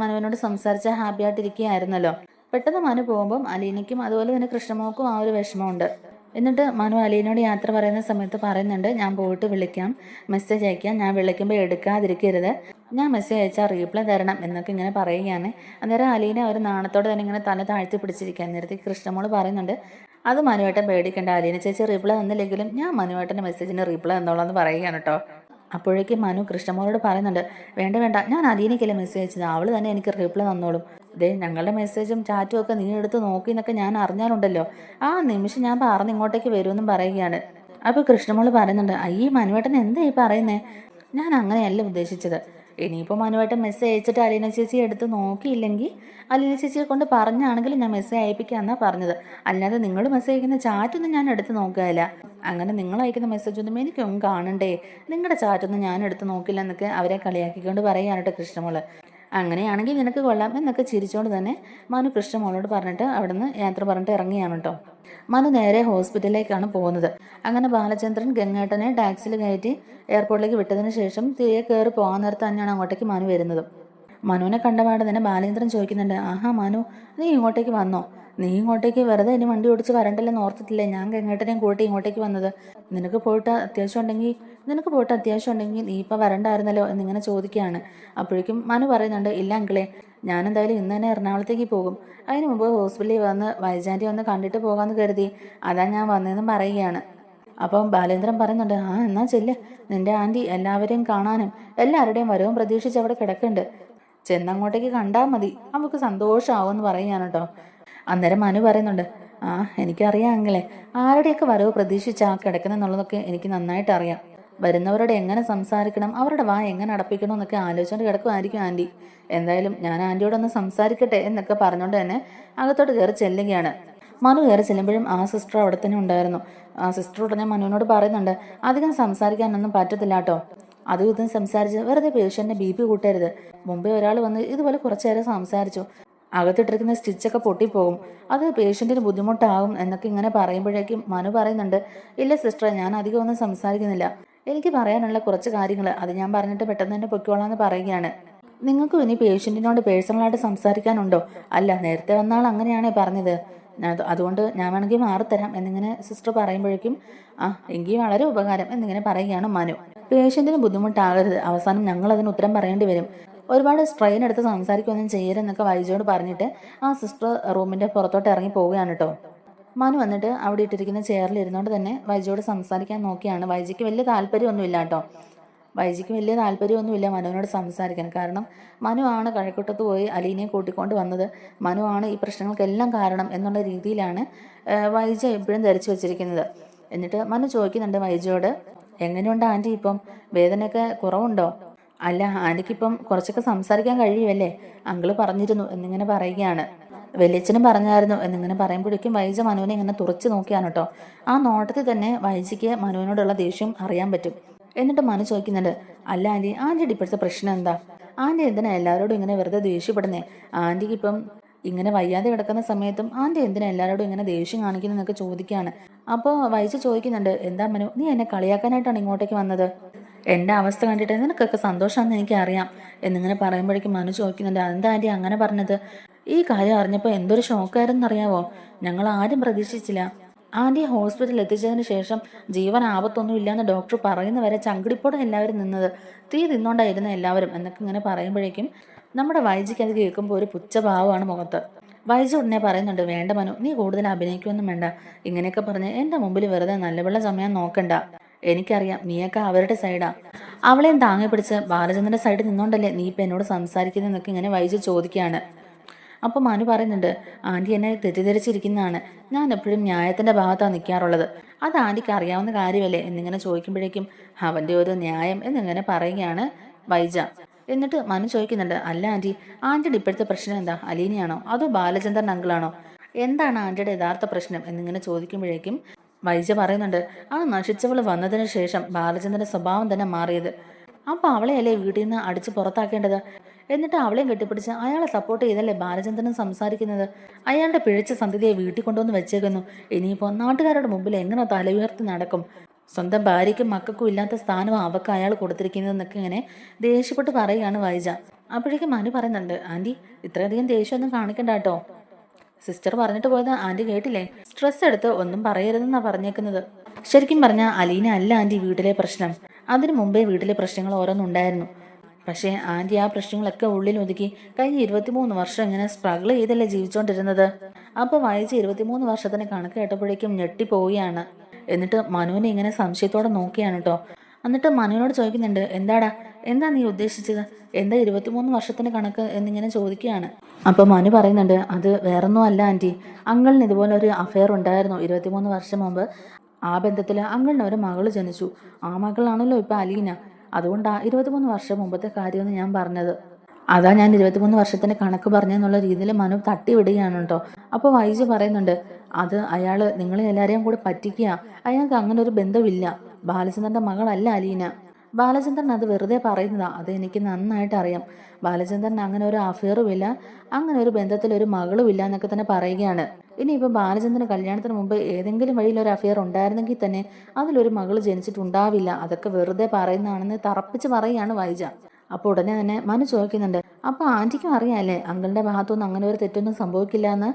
മനുവിനോട് സംസാരിച്ച് ഹാപ്പി ആയിട്ടിരിക്കുകയായിരുന്നല്ലോ പെട്ടെന്ന് മനു പോകുമ്പം അലീനയ്ക്കും അതുപോലെ തന്നെ കൃഷ്ണമോക്കും ആ ഒരു വിഷമമുണ്ട്. എന്നിട്ട് മനു അലീനോട് യാത്ര പറയുന്ന സമയത്ത് പറയുന്നുണ്ട് ഞാൻ പോയിട്ട് വിളിക്കാം. മെസ്സേജ് അയക്കാം. ഞാൻ വിളിക്കുമ്പോൾ എടുക്കാതിരിക്കരുത്. ഞാൻ മെസ്സേജ് അയച്ചാൽ റീപ്ലൈ തരണം എന്നൊക്കെ ഇങ്ങനെ പറയുകയാണ്. അന്നേരം അലീന ഒരു നാണത്തോടെ തന്നെ ഇങ്ങനെ തല താഴ്ത്തി പിടിച്ചിരിക്കാൻ നേരത്തെ കൃഷ്ണമോൾ പറയുന്നുണ്ട് അത് മനുവേട്ടൻ പേടിക്കേണ്ട. അലീന ചേച്ചി റീപ്ലൈ തന്നില്ലെങ്കിലും ഞാൻ മനുവേട്ടന്റെ മെസ്സേജിന് റീപ്ലൈ തന്നോളാം പറയുകയാണ് കേട്ടോ അപ്പോഴേക്കും മനു കൃഷ്ണമോളോട് പറയുന്നുണ്ട് വേണ്ട വേണ്ട. ഞാൻ അലീനയ്ക്കല്ലേ മെസ്സേജ് അയച്ചത്. അവൾ തന്നെ എനിക്ക് റീപ്ലൈ തന്നോളും. ദേ ഞങ്ങളുടെ മെസ്സേജും ചാറ്റും ഒക്കെ നീ എടുത്ത് നോക്കി എന്നൊക്കെ ഞാൻ അറിഞ്ഞാലുണ്ടല്ലോ. ആ നിമിഷം ഞാൻ പറഞ്ഞ് ഇങ്ങോട്ടേക്ക് വരുമെന്നും പറയുകയാണ്. അപ്പോൾ കൃഷ്ണമോൾ പറയുന്നുണ്ട് അയ്യേ മനുവേട്ടൻ എന്താ ഈ പറയുന്നേ? ഞാൻ അങ്ങനെയല്ല ഉദ്ദേശിച്ചത്. ഇനിയിപ്പോൾ മനുവേട്ടൻ മെസ്സേജ് അയച്ചിട്ട് അലീന ചേച്ചി എടുത്ത് നോക്കിയില്ലെങ്കിൽ അലീന ചേച്ചിയെ കൊണ്ട് പറഞ്ഞാണെങ്കിൽ ഞാൻ മെസ്സേജ് അയപ്പിക്കാമെന്നാണ് പറഞ്ഞത്. അല്ലാതെ നിങ്ങൾ മെസ്സേജ് അയക്കുന്ന ചാറ്റൊന്നും ഞാൻ എടുത്ത് നോക്കുകയില്ല. അങ്ങനെ നിങ്ങൾ അയക്കുന്ന മെസ്സേജ് ഒന്നും എനിക്കൊന്നും കാണണ്ടേ? നിങ്ങളുടെ ചാറ്റൊന്നും ഞാൻ എടുത്ത് നോക്കില്ല എന്നൊക്കെ അവരെ കളിയാക്കിക്കൊണ്ട് പറയുകയാണ് കേട്ടോ കൃഷ്ണമോൾ. അങ്ങനെയാണെങ്കിൽ നിനക്ക് കൊള്ളാം എന്നൊക്കെ ചിരിച്ചുകൊണ്ട് തന്നെ മനു കൃഷ്ണ മോളോട് പറഞ്ഞിട്ട് അവിടുന്ന് യാത്ര പറഞ്ഞിട്ട് ഇറങ്ങിയാണ് കേട്ടോ. മനു നേരെ ഹോസ്പിറ്റലിലേക്കാണ് പോകുന്നത്. അങ്ങനെ ബാലചന്ദ്രൻ ഗംഗേട്ടനെ ടാക്സിയിൽ കയറ്റി എയർപോർട്ടിലേക്ക് വിട്ടതിന് ശേഷം തിരികെ കയറി പോകാൻ നേരത്ത് തന്നെയാണ് അങ്ങോട്ടേക്ക് മനു വരുന്നത്. മനുവിനെ കണ്ടപാട് തന്നെ ബാലചന്ദ്രൻ ചോദിക്കുന്നുണ്ട് ആഹാ മനു നീ ഇങ്ങോട്ടേക്ക് വന്നോ? നീ ഇങ്ങോട്ടേക്ക് വെറുതെ ഇനി വണ്ടി ഓടിച്ച് വരണ്ടല്ലെന്ന് ഓർത്തിട്ടില്ലേ? ഞാൻ ഗംഗേട്ടനെയും കൂട്ടി ഇങ്ങോട്ടേക്ക് വന്നത്. നിനക്ക് പോയിട്ട് അത്യാവശ്യം ഉണ്ടെങ്കിൽ നിനക്ക് പോയിട്ട് അത്യാവശ്യം ഉണ്ടെങ്കിൽ നീ ഇപ്പം വരണ്ടായിരുന്നല്ലോ എന്നിങ്ങനെ ചോദിക്കുകയാണ്. അപ്പോഴേക്കും മനു പറയുന്നുണ്ട് ഇല്ല അങ്കിളെ ഞാൻ എന്തായാലും ഇന്ന് തന്നെ എറണാകുളത്തേക്ക് പോകും. അതിന് മുമ്പ് ഹോസ്പിറ്റലിൽ വന്ന് വൈജാന്റി ഒന്ന് കണ്ടിട്ട് പോകാമെന്ന് കരുതി. അതാ ഞാൻ വന്നതെന്നും പറയുകയാണ്. അപ്പം ബാലേന്ദ്രൻ പറയുന്നുണ്ട് ആ എന്നാ ചെല്ല്. നിന്റെ ആന്റി എല്ലാവരെയും കാണാനും എല്ലാവരുടെയും വരവും പ്രതീക്ഷിച്ച് അവിടെ കിടക്കുന്നുണ്ട്. ചെന്നങ്ങോട്ടേക്ക് കണ്ടാൽ മതി. അവൾക്ക് സന്തോഷമാവുമെന്ന് പറയുകയാണ് കേട്ടോ അന്നേരം മനു പറയുന്നുണ്ട് ആ എനിക്കറിയാം എങ്കിലേ ആരുടെയൊക്കെ വരവ് പ്രതീക്ഷിച്ചാ കിടക്കുന്നെന്നുള്ളതൊക്കെ എനിക്ക് നന്നായിട്ട് അറിയാം വരുന്നവരോട് എങ്ങനെ സംസാരിക്കണം? അവരുടെ വാ എങ്ങനെ അടപ്പിക്കണം എന്നൊക്കെ ആലോചിച്ചുകൊണ്ട് കിടക്കുമായിരിക്കും ആന്റി എന്തായാലും ഞാൻ ആന്റിയോടൊന്ന് സംസാരിക്കട്ടെ എന്നൊക്കെ പറഞ്ഞുകൊണ്ട് തന്നെ അകത്തോട്ട് കയറി ചെല്ലുകയാണ്. മനു കയറി ചെല്ലുമ്പോഴും ആ സിസ്റ്റർ അവിടെ തന്നെ ഉണ്ടായിരുന്നു. ആ സിസ്റ്റർ ഉടനെ മനുവിനോട് പറയുന്നുണ്ട് അധികം സംസാരിക്കാനൊന്നും പറ്റത്തില്ല കേട്ടോ അതും ഇതും സംസാരിച്ച് വെറുതെ പേഷ്യന്റെ ബി പി കൂട്ടരുത്. മുമ്പേ ഒരാൾ വന്ന് ഇതുപോലെ കുറച്ചു നേരം സംസാരിച്ചു. അകത്തിട്ടിരിക്കുന്ന സ്റ്റിച്ചൊക്കെ പൊട്ടിപ്പോകും. അത് പേഷ്യന്റിന് ബുദ്ധിമുട്ടാകും എന്നൊക്കെ ഇങ്ങനെ പറയുമ്പോഴേക്കും മനു പറയുന്നുണ്ട് ഇല്ല സിസ്റ്റർ ഞാൻ അധികം ഒന്നും സംസാരിക്കുന്നില്ല. എനിക്ക് പറയാനുള്ള കുറച്ച് കാര്യങ്ങൾ അത് ഞാൻ പറഞ്ഞിട്ട് പെട്ടെന്ന് തന്നെ പൊയ്ക്കോളാം എന്ന് പറയുകയാണ്. നിങ്ങൾക്കും ഇനി പേഷ്യന്റിനോട് പേഴ്സണലായിട്ട് സംസാരിക്കാനുണ്ടോ? അല്ല നേരത്തെ വന്നാൾ അങ്ങനെയാണേ പറഞ്ഞത്. അത് അതുകൊണ്ട് ഞാൻ വേണമെങ്കിൽ മാറിത്തരാം എന്നിങ്ങനെ സിസ്റ്റർ പറയുമ്പോഴേക്കും ആ എങ്കിൽ വളരെ ഉപകാരം എന്നിങ്ങനെ പറയുകയാണ് മനു. പേഷ്യന്റിന് ബുദ്ധിമുട്ടാകരുത്. അവസാനം ഞങ്ങൾ അതിന് ഉത്തരം പറയേണ്ടി വരും. ഒരുപാട് സ്ട്രെയിൻ എടുത്ത് സംസാരിക്കുകയൊന്നും ചെയ്യരുതെന്നൊക്കെ വൈജയോട് പറഞ്ഞിട്ട് ആ സിസ്റ്റർ റൂമിന്റെ പുറത്തോട്ട് ഇറങ്ങി പോവുകയാണ് കേട്ടോ മനു വന്നിട്ട് അവിടെ ഇട്ടിരിക്കുന്ന ചെയറിൽ ഇരുന്നുകൊണ്ട് തന്നെ വൈജിയോട് സംസാരിക്കാൻ നോക്കിയാണ്. വൈജിക്ക് വലിയ താല്പര്യമൊന്നുമില്ല കേട്ടോ. വൈജിക്ക് വലിയ താല്പര്യമൊന്നുമില്ല മനുവിനോട് സംസാരിക്കാൻ. കാരണം മനു ആണ് കഴക്കൂട്ടത്ത് പോയി അലീനയെ കൂട്ടിക്കൊണ്ട് വന്നത്. മനു ആണ് ഈ പ്രശ്നങ്ങൾക്കെല്ലാം കാരണം എന്നുള്ള രീതിയിലാണ് വൈജ എപ്പോഴും ധരിച്ചു വെച്ചിരിക്കുന്നത്. എന്നിട്ട് മനു ചോദിക്കുന്നുണ്ട് വൈജയോട് എങ്ങനെയുണ്ട് ആന്റി ഇപ്പം? വേദനയൊക്കെ കുറവുണ്ടോ? അല്ല ആന്റിക്കിപ്പം കുറച്ചൊക്കെ സംസാരിക്കാൻ കഴിയുമല്ലേ? അങ്കിൾ പറഞ്ഞിരുന്നു എന്നിങ്ങനെ പറയുകയാണ്. വലിയച്ഛനും പറഞ്ഞായിരുന്നു. എന്നിങ്ങനെ പറയുമ്പോഴേക്കും വൈജ മനുവിനെ ഇങ്ങനെ തുറച്ചു നോക്കിയാണ് കേട്ടോ ആ നോട്ടത്തിൽ തന്നെ വൈജയ്ക്ക് മനുവിനോടുള്ള ദേഷ്യം അറിയാൻ പറ്റും. എന്നിട്ട് മനു ചോദിക്കുന്നുണ്ട് അല്ല ആന്റി ആന്റിയുടെ ഇപ്പോഴത്തെ പ്രശ്നം എന്താ? ആന്റി എന്തിനാ എല്ലാവരോടും ഇങ്ങനെ വെറുതെ ദേഷ്യപ്പെടുന്നേ? ആന്റിക്ക് ഇപ്പം ഇങ്ങനെ വയ്യാതെ കിടക്കുന്ന സമയത്തും ആന്റി എന്തിനാ എല്ലാവരോടും ഇങ്ങനെ ദേഷ്യം കാണിക്കുന്നു എന്നൊക്കെ ചോദിക്കുകയാണ്. അപ്പോൾ വൈജ ചോദിക്കുന്നുണ്ട് എന്താ മനു നീ എന്നെ കളിയാക്കാനായിട്ടാണ് ഇങ്ങോട്ടേക്ക് വന്നത്? എന്റെ അവസ്ഥ കണ്ടിട്ട് നിനക്കൊക്കെ സന്തോഷമാണെന്ന് എനിക്കറിയാം. എന്നിങ്ങനെ പറയുമ്പോഴേക്കും മനു ചോദിക്കുന്നുണ്ട് എന്താ ആന്റി അങ്ങനെ പറഞ്ഞത്? ഈ കാര്യം അറിഞ്ഞപ്പോൾ എന്തൊരു ഷോക്കായിരുന്നു അറിയാവോ ഞങ്ങൾ ആരും പ്രതീക്ഷിച്ചില്ല. ആന്റി ഹോസ്പിറ്റലിൽ എത്തിച്ചതിന് ശേഷം ജീവൻ ആപത്തൊന്നും ഇല്ലാന്ന് ഡോക്ടർ പറയുന്ന വരെ ചങ്കിടിപ്പോടെ എല്ലാവരും നിന്നത്. തീ തിന്നോണ്ടായിരുന്ന എല്ലാവരും എന്നൊക്കെ ഇങ്ങനെ പറയുമ്പോഴേക്കും നമ്മുടെ വൈജിക്ക് അത് കേൾക്കുമ്പോൾ ഒരു പുച്ഛഭാവമാണ് മുഖത്ത്. വൈജു ഉടനെ പറയുന്നുണ്ട് വേണ്ട മനു നീ കൂടുതൽ അഭിനയിക്കുമെന്നും വേണ്ട. ഇങ്ങനെയൊക്കെ പറഞ്ഞ് എന്റെ മുമ്പിൽ വെറുതെ നല്ലവെള്ള സമയം നോക്കണ്ട. എനിക്കറിയാം നീയൊക്കെ അവരുടെ സൈഡാ. അവളെയും താങ്ങി പിടിച്ച് ബാലചന്ദ്രന്റെ സൈഡിൽ നിന്നോണ്ടല്ലേ നീ ഇപ്പം എന്നോട് സംസാരിക്കുന്നതെന്നൊക്കെ ഇങ്ങനെ വൈജു ചോദിക്കുകയാണ്. അപ്പോൾ മനു പറയുന്നുണ്ട് ആന്റി എന്നെ തെറ്റിദ്ധരിച്ചിരിക്കുന്നതാണ്. ഞാൻ എപ്പോഴും ന്യായത്തിന്റെ ഭാഗത്താണ് നിൽക്കാറുള്ളത് അത് ആന്റിക്ക് അറിയാവുന്ന കാര്യമല്ലേ? എന്നിങ്ങനെ ചോദിക്കുമ്പോഴേക്കും അവന്റെ ഒരു ന്യായം എന്നിങ്ങനെ പറയുകയാണ് വൈജ. എന്നിട്ട് മനു ചോദിക്കുന്നുണ്ട് അല്ല ആന്റി ആന്റിയുടെ ഇപ്പോഴത്തെ പ്രശ്നം എന്താ? അലീനയാണോ? അതോ ബാലചന്ദ്രൻ അങ്കിളാണോ? എന്താണ് ആന്റിയുടെ യഥാർത്ഥ പ്രശ്നം? എന്നിങ്ങനെ ചോദിക്കുമ്പോഴേക്കും വൈജ പറയുന്നുണ്ട് ആ നശിച്ചവൾ വന്നതിന് ശേഷം ബാലചന്ദ്രന്റെ സ്വഭാവം തന്നെ മാറിയത്. അപ്പോൾ അവളെയല്ലേ വീട്ടിൽ നിന്ന് അടിച്ച് പുറത്താക്കേണ്ടത്? എന്നിട്ട് അവളെ കെട്ടിപ്പിടിച്ച് അയാളെ സപ്പോർട്ട് ചെയ്തല്ലേ ബാലചന്ദ്രൻ സംസാരിക്കുന്നത്? അയാളുടെ പിഴച്ച സന്ധ്യതയെ വീട്ടിൽ കൊണ്ടുവന്ന് വെച്ചേക്കുന്നു. ഇനിയിപ്പോൾ നാട്ടുകാരുടെ മുമ്പിൽ എങ്ങനെ തല ഉയർത്തി നടക്കും? സ്വന്തം ഭാര്യയ്ക്കും മക്കൾക്കും ഇല്ലാത്ത സ്ഥാനം അവക്ക് അയാൾ കൊടുത്തിരിക്കുന്നതെന്നൊക്കെ ഇങ്ങനെ ദേഷ്യപ്പെട്ട് പറയുകയാണ് വൈജ. അപ്പോഴേക്കും മനു പറയുന്നുണ്ട് ആന്റി ഇത്രയധികം ദേഷ്യമൊന്നും കാണിക്കണ്ട കേട്ടോ. സിസ്റ്റർ പറഞ്ഞിട്ട് പോയത് ആന്റി കേട്ടില്ലേ? സ്ട്രെസ് എടുത്ത് ഒന്നും പറയരുതെന്നാണ് പറഞ്ഞേക്കുന്നത്. ശരിക്കും പറഞ്ഞാൽ അലീന അല്ല ആന്റി വീട്ടിലെ പ്രശ്നം. അതിനു മുമ്പേ വീട്ടിലെ പ്രശ്നങ്ങൾ ഓരോന്നുണ്ടായിരുന്നു. പക്ഷേ ആന്റി ആ പ്രശ്നങ്ങളൊക്കെ ഉള്ളിൽ ഒതുക്കി കഴിഞ്ഞ ഇരുപത്തിമൂന്ന് വർഷം ഇങ്ങനെ സ്ട്രഗിൾ ചെയ്തല്ലേ ജീവിച്ചുകൊണ്ടിരുന്നത് അപ്പോൾ വായിച്ച ഇരുപത്തിമൂന്ന് വർഷത്തിന് കണക്ക് കേട്ടപ്പോഴേക്കും ഞെട്ടിപ്പോവുകയാണ്. എന്നിട്ട് മനുവിനെ ഇങ്ങനെ സംശയത്തോടെ നോക്കിയാണ് കേട്ടോ എന്നിട്ട് മനുവിനോട് ചോദിക്കുന്നുണ്ട് എന്താടാ? എന്താ നീ ഉദ്ദേശിച്ചത്? എന്താ ഇരുപത്തിമൂന്ന് വർഷത്തിന് കണക്ക് എന്നിങ്ങനെ ചോദിക്കുകയാണ്? അപ്പോൾ മനു പറയുന്നുണ്ട് അത് വേറൊന്നും അല്ല ആന്റി അങ്കിളിന് ഇതുപോലെ ഒരു അഫെയർ ഉണ്ടായിരുന്നു. ഇരുപത്തിമൂന്ന് വർഷം മുമ്പ് ആ ബന്ധത്തിൽ അങ്ങളുടെ ഒരു മകൾ ജനിച്ചു. ആ മകളാണല്ലോ ഇപ്പം അലീന. അതുകൊണ്ടാണ് ഇരുപത്തിമൂന്ന് വർഷം മുമ്പത്തെ കാര്യമെന്ന് ഞാൻ പറഞ്ഞത്. അതാ ഞാൻ ഇരുപത്തിമൂന്ന് വർഷത്തിന്റെ കണക്ക് പറഞ്ഞെന്നുള്ള രീതിയിൽ മനു തട്ടി വിടുകയാണ് കേട്ടോ അപ്പോൾ വൈജു പറയുന്നുണ്ട് അത് അയാൾ നിങ്ങളെ എല്ലാവരെയും കൂടെ പറ്റിക്കുക. അയാൾക്ക് അങ്ങനെ ഒരു ബന്ധമില്ല. ബാലചന്ദ്രന്റെ മകളല്ല അലീന. ബാലചന്ദ്രൻ അത് വെറുതെ പറയുന്നതാ അത് എനിക്ക് നന്നായിട്ട് അറിയാം. ബാലചന്ദ്രൻ അങ്ങനെ ഒരു അഫെയറും ഇല്ല അങ്ങനെ ഒരു ബന്ധത്തിൽ ഒരു മകളും ഇല്ല എന്നൊക്കെ തന്നെ പറയുകയാണ്. ഇനി ഇനിയിപ്പോൾ ബാലചന്ദ്രന് കല്യാണത്തിന് മുമ്പ് ഏതെങ്കിലും വഴിയിൽ ഒരു അഫെയർ ഉണ്ടായിരുന്നെങ്കിൽ തന്നെ അതിലൊരു മകൾ ജനിച്ചിട്ടുണ്ടാവില്ല. അതൊക്കെ വെറുതെ പറയുന്നതാണെന്ന് തറപ്പിച്ച് പറയുകയാണ് വൈജ. അപ്പോൾ ഉടനെ തന്നെ മനു ചോദിക്കുന്നുണ്ട് അപ്പോൾ ആന്റിക്കും അറിയാമല്ലേ അങ്കിളിന്റെ ഭാഗത്തുനിന്ന് അങ്ങനെ ഒരു തെറ്റൊന്നും സംഭവിക്കില്ല എന്ന്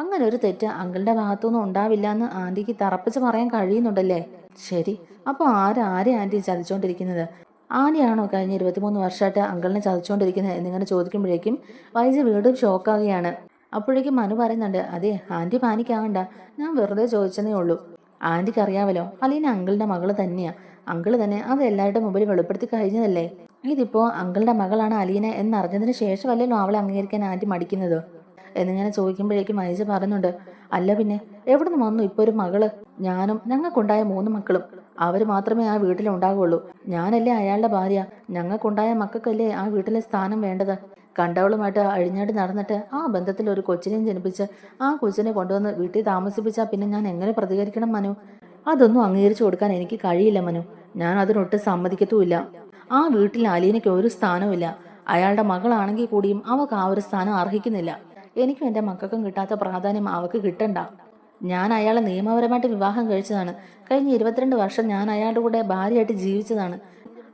അങ്ങനെ ഒരു തെറ്റ് അങ്കിളിന്റെ ഭാഗത്തുനിന്ന് ഉണ്ടാവില്ല എന്ന് ആന്റിക്ക് തറപ്പിച്ച് പറയാൻ കഴിയുന്നുണ്ടല്ലേ? ശരി. അപ്പോൾ ആരാരെ ആന്റി ചതിച്ചുകൊണ്ടിരിക്കുന്നത് ആനയാണോ കഴിഞ്ഞ ഇരുപത്തിമൂന്ന് വർഷമായിട്ട് അങ്കിളിനെ ചതിച്ചുകൊണ്ടിരിക്കുന്നത് എന്നിങ്ങനെ ചോദിക്കുമ്പോഴേക്കും വൈജ വീണ്ടും ഷോക്കാകുകയാണ് അപ്പോഴേക്കും മനു പറയുന്നുണ്ട് അതെ ആന്റി പാനിക്കാവണ്ട. ഞാൻ വെറുതെ ചോദിച്ചതേ ഉള്ളൂ. ആന്റിക്ക് അറിയാമല്ലോ അലീന അങ്കിളിന്റെ മകൾ തന്നെയാ. അങ്കിൾ തന്നെ അത് എല്ലാവരുടെ മുമ്പിൽ വെളിപ്പെടുത്തി കഴിഞ്ഞതല്ലേ? ഇതിപ്പോ അങ്കിളുടെ മകളാണ് അലീന എന്നറിഞ്ഞതിന് ശേഷമല്ലല്ലോ അവളെ അംഗീകരിക്കാൻ ആന്റി മടിക്കുന്നത്? എന്നിങ്ങനെ ചോദിക്കുമ്പോഴേക്കും മൈജ പറയുന്നുണ്ട് അല്ല പിന്നെ എവിടുന്ന് വന്നു ഇപ്പൊ ഒരു മകൾ? ഞാനും ഞങ്ങൾക്കുണ്ടായ മൂന്ന് മക്കളും. അവർ മാത്രമേ ആ വീട്ടിലുണ്ടാകുള്ളൂ ഞാനല്ലേ അയാളുടെ ഭാര്യ. ഞങ്ങൾക്കുണ്ടായ മക്കൾക്കല്ലേ ആ വീട്ടിലെ സ്ഥാനം വേണ്ടത്. കണ്ടവളുമായിട്ട് അഴിഞ്ഞാടി നടന്നിട്ട് ആ ബന്ധത്തിൽ ഒരു കൊച്ചിനെയും ജനിപ്പിച്ച് ആ കൊച്ചിനെ കൊണ്ടുവന്ന് വീട്ടിൽ താമസിപ്പിച്ചാൽ പിന്നെ ഞാൻ എങ്ങനെ പ്രതികരിക്കണം മനു? അതൊന്നും അംഗീകരിച്ചു കൊടുക്കാൻ എനിക്ക് കഴിയില്ല മനു. ഞാൻ അതിനൊട്ടും സമ്മതിക്കത്തുമില്ല. ആ വീട്ടിൽ അലീനയ്ക്ക് ഒരു സ്ഥാനവുമില്ല. അയാളുടെ മകളാണെങ്കിൽ കൂടിയും അവൾക്ക് ആ ഒരു സ്ഥാനം അർഹിക്കുന്നില്ല. എനിക്കും എന്റെ മക്കൾക്കും കിട്ടാത്ത പ്രാധാന്യം അവൾക്ക് കിട്ടണ്ട. ഞാൻ അയാളെ നിയമപരമായിട്ട് വിവാഹം കഴിച്ചതാണ്. കഴിഞ്ഞ ഇരുപത്തിരണ്ട് വർഷം ഞാൻ അയാളുടെ കൂടെ ഭാര്യയായിട്ട് ജീവിച്ചതാണ്.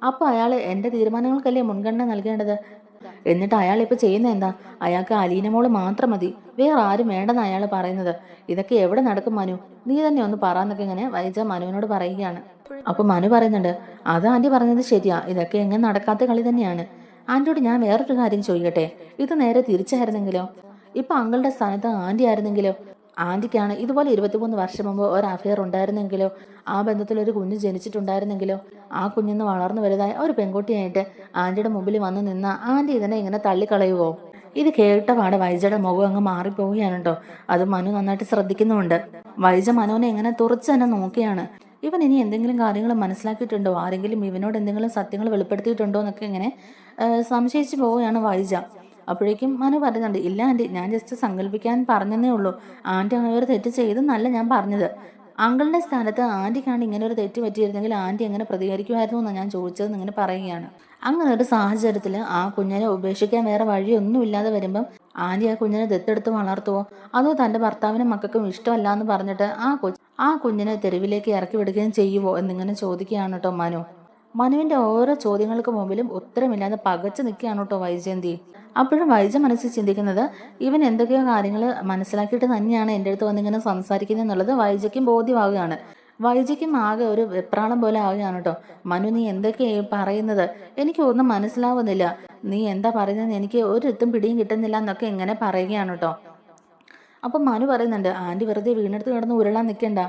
അപ്പോൾ അയാൾ എന്റെ തീരുമാനങ്ങൾക്കല്ലേ മുൻഗണന നൽകേണ്ടത്? എന്നിട്ട് അയാൾ ഇപ്പോൾ ചെയ്യുന്ന എന്താ? അയാൾക്ക് അലീനമോൾ മാത്രം മതി. വേറെ ആരും വേണ്ടെന്ന് അയാൾ പറയുന്നത്. ഇതൊക്കെ എവിടെ നടക്കും മനു? നീ തന്നെ ഒന്ന് പറയാന്നൊക്കെ ഇങ്ങനെ വൈജ മനുവിനോട് പറയുകയാണ്. അപ്പൊ മനു പറയുന്നുണ്ട് അത് ആന്റി പറഞ്ഞത് ശരിയാ. ഇതൊക്കെ എങ്ങനെ നടക്കാത്ത കളി തന്നെയാണ്. ആന്റിയോട് ഞാൻ വേറൊരു കാര്യം ചോദിക്കട്ടെ? ഇത് നേരെ തിരിച്ചായിരുന്നെങ്കിലോ? ഇപ്പൊ അങ്കിളുടെ സ്ഥാനത്ത് ആന്റി ആയിരുന്നെങ്കിലോ? ആന്റിക്കാണ് ഇതുപോലെ ഇരുപത്തിമൂന്ന് വർഷം മുമ്പ് ഒരു അഫയർ ഉണ്ടായിരുന്നെങ്കിലോ? ആ ബന്ധത്തിൽ ഒരു കുഞ്ഞ് ജനിച്ചിട്ടുണ്ടായിരുന്നെങ്കിലോ? ആ കുഞ്ഞിന്ന് വളർന്നു വലുതായ ഒരു പെൺകുട്ടിയായിട്ട് ആന്റിയുടെ മുമ്പിൽ വന്ന് നിന്ന ആന്റി ഇതിനെ ഇങ്ങനെ തള്ളിക്കളയുവോ? ഇത് കേട്ട പാടെ വൈജയുടെ മുഖം അങ്ങ് മാറിപ്പോവുകയാണ് കേട്ടോ അത് മനു നന്നായിട്ട് ശ്രദ്ധിക്കുന്നുമുണ്ട്. വൈജ മനുവിനെ ഇങ്ങനെ തുറച്ച് തന്നെ നോക്കിയാണ്. ഇവൻ ഇനി എന്തെങ്കിലും കാര്യങ്ങൾ മനസ്സിലാക്കിയിട്ടുണ്ടോ? ആരെങ്കിലും ഇവനോട് എന്തെങ്കിലും സത്യങ്ങൾ വെളിപ്പെടുത്തിയിട്ടുണ്ടോ എന്നൊക്കെ ഇങ്ങനെ സംശയിച്ചു പോവുകയാണ് വൈജ. അപ്പോഴേക്കും മനു പറയുന്നുണ്ട് ഇല്ല ആന്റി ഞാൻ ജസ്റ്റ് സങ്കല്പിക്കാൻ പറഞ്ഞതേ ഉള്ളൂ. ആന്റി അങ്ങനെ ഒരു തെറ്റ് ചെയ്തെന്നല്ല ഞാൻ പറഞ്ഞത്. അങ്കിളിന്റെ സ്ഥാനത്ത് ആന്റിക്കാണ് ഇങ്ങനെ ഒരു തെറ്റ് പറ്റിയിരുന്നെങ്കിൽ ആന്റി എങ്ങനെ പ്രതികരിക്കുമായിരുന്നു എന്നാണ് ഞാൻ ചോദിച്ചതെന്ന് ഇങ്ങനെ പറയുകയാണ്. അങ്ങനെ ഒരു സാഹചര്യത്തിൽ ആ കുഞ്ഞിനെ ഉപേക്ഷിക്കാൻ വേറെ വഴിയൊന്നും ഇല്ലാതെ വരുമ്പം ആന്റി ആ കുഞ്ഞിനെ ദത്തെടുത്ത് വളർത്തുവോ? അതോ തന്റെ ഭർത്താവിനും മക്കൾക്കും ഇഷ്ടമല്ല എന്ന് പറഞ്ഞിട്ട് ആ കൊ ആ കുഞ്ഞിനെ തെരുവിലേക്ക് ഇറക്കി വിടുകയും ചെയ്യുവോ എന്നിങ്ങനെ ചോദിക്കുകയാണ് കേട്ടോ മനു. മനുവിന്റെ ഓരോ ചോദ്യങ്ങൾക്ക് മുമ്പിലും ഉത്തരമില്ലാതെ പകച്ചു നിൽക്കുകയാണ് കേട്ടോ വൈജയന്തി. അപ്പോഴും വൈജ മനസ്സിൽ ചിന്തിക്കുന്നത് ഇവൻ എന്തൊക്കെയോ കാര്യങ്ങൾ മനസ്സിലാക്കിയിട്ട് തന്നെയാണ് എന്റെ അടുത്ത് വന്നിങ്ങനെ സംസാരിക്കുന്നത് എന്നുള്ളത് വൈജയ്ക്കും ബോധ്യമാവുകയാണ്. വൈജയ്ക്കും ആകെ ഒരു വെപ്രാളം പോലെ ആവുകയാണ് കേട്ടോ. മനു നീ എന്തൊക്കെയായി പറയുന്നത്? എനിക്ക് ഒന്നും മനസ്സിലാവുന്നില്ല. നീ എന്താ പറയുന്നത് എനിക്ക് ഒരിത്തും പിടിയും കിട്ടുന്നില്ല എന്നൊക്കെ ഇങ്ങനെ പറയുകയാണ് കേട്ടോ. അപ്പം മനു പറയുന്നുണ്ട് ആന്റി വെറുതെ വീണെടുത്ത് കിടന്ന് ഉരുളാൻ നിൽക്കണ്ട.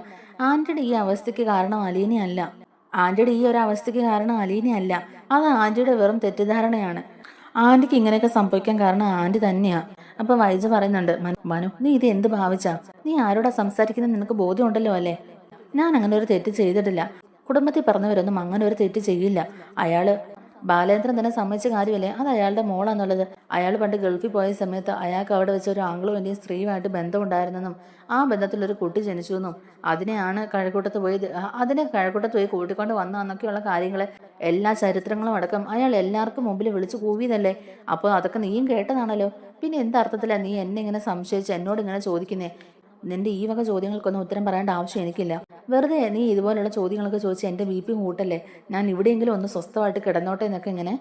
ആന്റിയുടെ ഈ അവസ്ഥയ്ക്ക് കാരണം അലീനയല്ല. ആന്റിയുടെ ഈ ഒരു അവസ്ഥയ്ക്ക് കാരണം അലീനയല്ല അത് ആന്റിയുടെ വെറും തെറ്റിദ്ധാരണയാണ്. ആന്റിക്ക് ഇങ്ങനെയൊക്കെ സംഭവിക്കാൻ കാരണം ആന്റി തന്നെയാ. അപ്പൊ വൈജ പറയുന്നുണ്ട് "മനു- നീ ഇത് എന്ത് ഭാവിച്ചാ? നീ ആരോടാ സംസാരിക്കുന്നത് നിനക്ക് ബോധ്യമുണ്ടല്ലോ അല്ലേ? ഞാൻ അങ്ങനെ ഒരു തെറ്റ് ചെയ്തിട്ടില്ല. കുടുംബത്തിൽ പറഞ്ഞവരൊന്നും അങ്ങനെ ഒരു തെറ്റ് ചെയ്യില്ല. അയാൾ ബാലേന്ദ്രൻ തന്നെ സമ്മതിച്ച കാര്യമല്ലേ? അത് അയാളുടെ മോളാന്നുള്ളത്. അയാൾ പണ്ട് ഗൾഫിൽ പോയ സമയത്ത് അയാൾക്ക് അവിടെ വെച്ച് ഒരു ആംഗ്ലോ ഇന്ത്യൻ സ്ത്രീയുമായിട്ട് ബന്ധമുണ്ടായിരുന്നെന്നും ആ ബന്ധത്തിൽ ഒരു കുട്ടി ജനിച്ചു എന്നും അതിനെയാണ് കഴക്കൂട്ടത്ത് പോയി അതിനെ കഴക്കൂട്ടത്ത് പോയി കൂട്ടിക്കൊണ്ട് വന്നതെന്നൊക്കെയുള്ള കാര്യങ്ങൾ എല്ലാ ചരിത്രങ്ങളും അടക്കം അയാൾ എല്ലാവർക്കും മുമ്പിൽ വിളിച്ചു കൂവിയതല്ലേ? അപ്പോൾ അതൊക്കെ നീയും കേട്ടതാണല്ലോ. പിന്നെ എന്തർത്ഥത്തിലാണ് നീ എന്നെ ഇങ്ങനെ സംശയിച്ച് എന്നോട് ഇങ്ങനെ ചോദിക്കുന്നേ? നിന്റെ ഈ വക ചോദ്യങ്ങൾക്കൊന്നും ഉത്തരം പറയേണ്ട ആവശ്യം എനിക്കില്ല. വെറുതെ നീ ഇതുപോലുള്ള ചോദ്യങ്ങളൊക്കെ ചോദിച്ച് എന്റെ ബി പി കൂട്ടല്ലേ ഞാൻ ഇവിടെയെങ്കിലും ഒന്ന് സ്വസ്ഥമായിട്ട് കിടന്നോട്ടെ എന്നൊക്കെ ഇങ്ങനെ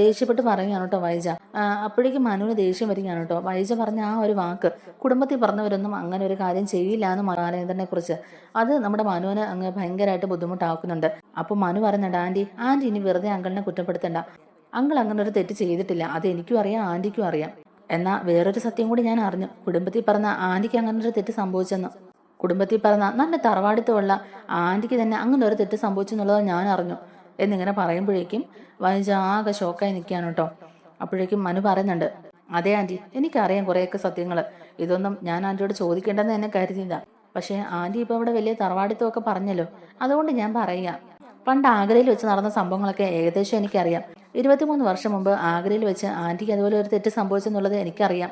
ദേഷ്യപ്പെട്ട് പറയുകയാണ് കേട്ടോ വൈജ. അപ്പോഴേക്കും മനുവിന് ദേഷ്യം വരികയാണ് കേട്ടോ. വൈജ പറഞ്ഞ ആ ഒരു വാക്ക് കുടുംബത്തിൽ പറഞ്ഞവരൊന്നും അങ്ങനെ ഒരു കാര്യം ചെയ്യില്ല എന്ന് ബാലേന്ദ്രനെ കുറിച്ച് അത് നമ്മുടെ മനുവിന് അങ്ങ് ഭയങ്കരമായിട്ട് ബുദ്ധിമുട്ടാക്കുന്നുണ്ട്. അപ്പോൾ മനു പറയുന്നുണ്ട് ആന്റി ആന്റി ഇനി വെറുതെ അങ്കിളിനെ കുറ്റപ്പെടുത്തണ്ട. അങ്കിൾ അങ്ങനെ ഒരു തെറ്റ് ചെയ്തിട്ടില്ല. അത് എനിക്കും അറിയാം ആന്റിക്കും അറിയാം. എന്നാൽ വേറൊരു സത്യം കൂടി ഞാൻ അറിഞ്ഞു. കുടുംബത്തിൽ പറഞ്ഞ ആന്റിക്ക് അങ്ങനെ ഒരു തെറ്റ് സംഭവിച്ചെന്ന്. കുടുംബത്തിൽ പറഞ്ഞ നല്ല തറവാടിത്തമുള്ള ആന്റിക്ക് തന്നെ അങ്ങനെ ഒരു തെറ്റ് സംഭവിച്ചു എന്നുള്ളത് ഞാൻ അറിഞ്ഞു. എന്നിങ്ങനെ പറയുമ്പോഴേക്കും വൈജ ആകെ ഷോക്കായി നിൽക്കുകയാണ് കേട്ടോ. അപ്പോഴേക്കും മനു പറയുന്നുണ്ട് അതെ ആന്റി എനിക്കറിയാം കുറേയൊക്കെ സത്യങ്ങൾ ഇതൊന്നും ഞാൻ ആന്റിയോട് ചോദിക്കേണ്ടെന്ന് എന്നെ കരുതിയില്ല പക്ഷേ ആന്റി ഇപ്പോൾ ഇവിടെ വലിയ തറവാടിത്തമൊക്കെ പറഞ്ഞല്ലോ. അതുകൊണ്ട് ഞാൻ പറയുക. പണ്ട് ആഗ്രയിൽ വെച്ച് നടന്ന സംഭവങ്ങളൊക്കെ ഏകദേശം എനിക്കറിയാം. ഇരുപത്തിമൂന്ന് വർഷം മുമ്പ് ആഗ്രയിൽ വെച്ച് ആന്റിക്ക് അതുപോലെ ഒരു തെറ്റ് സംഭവിച്ചെന്നുള്ളത് എനിക്കറിയാം.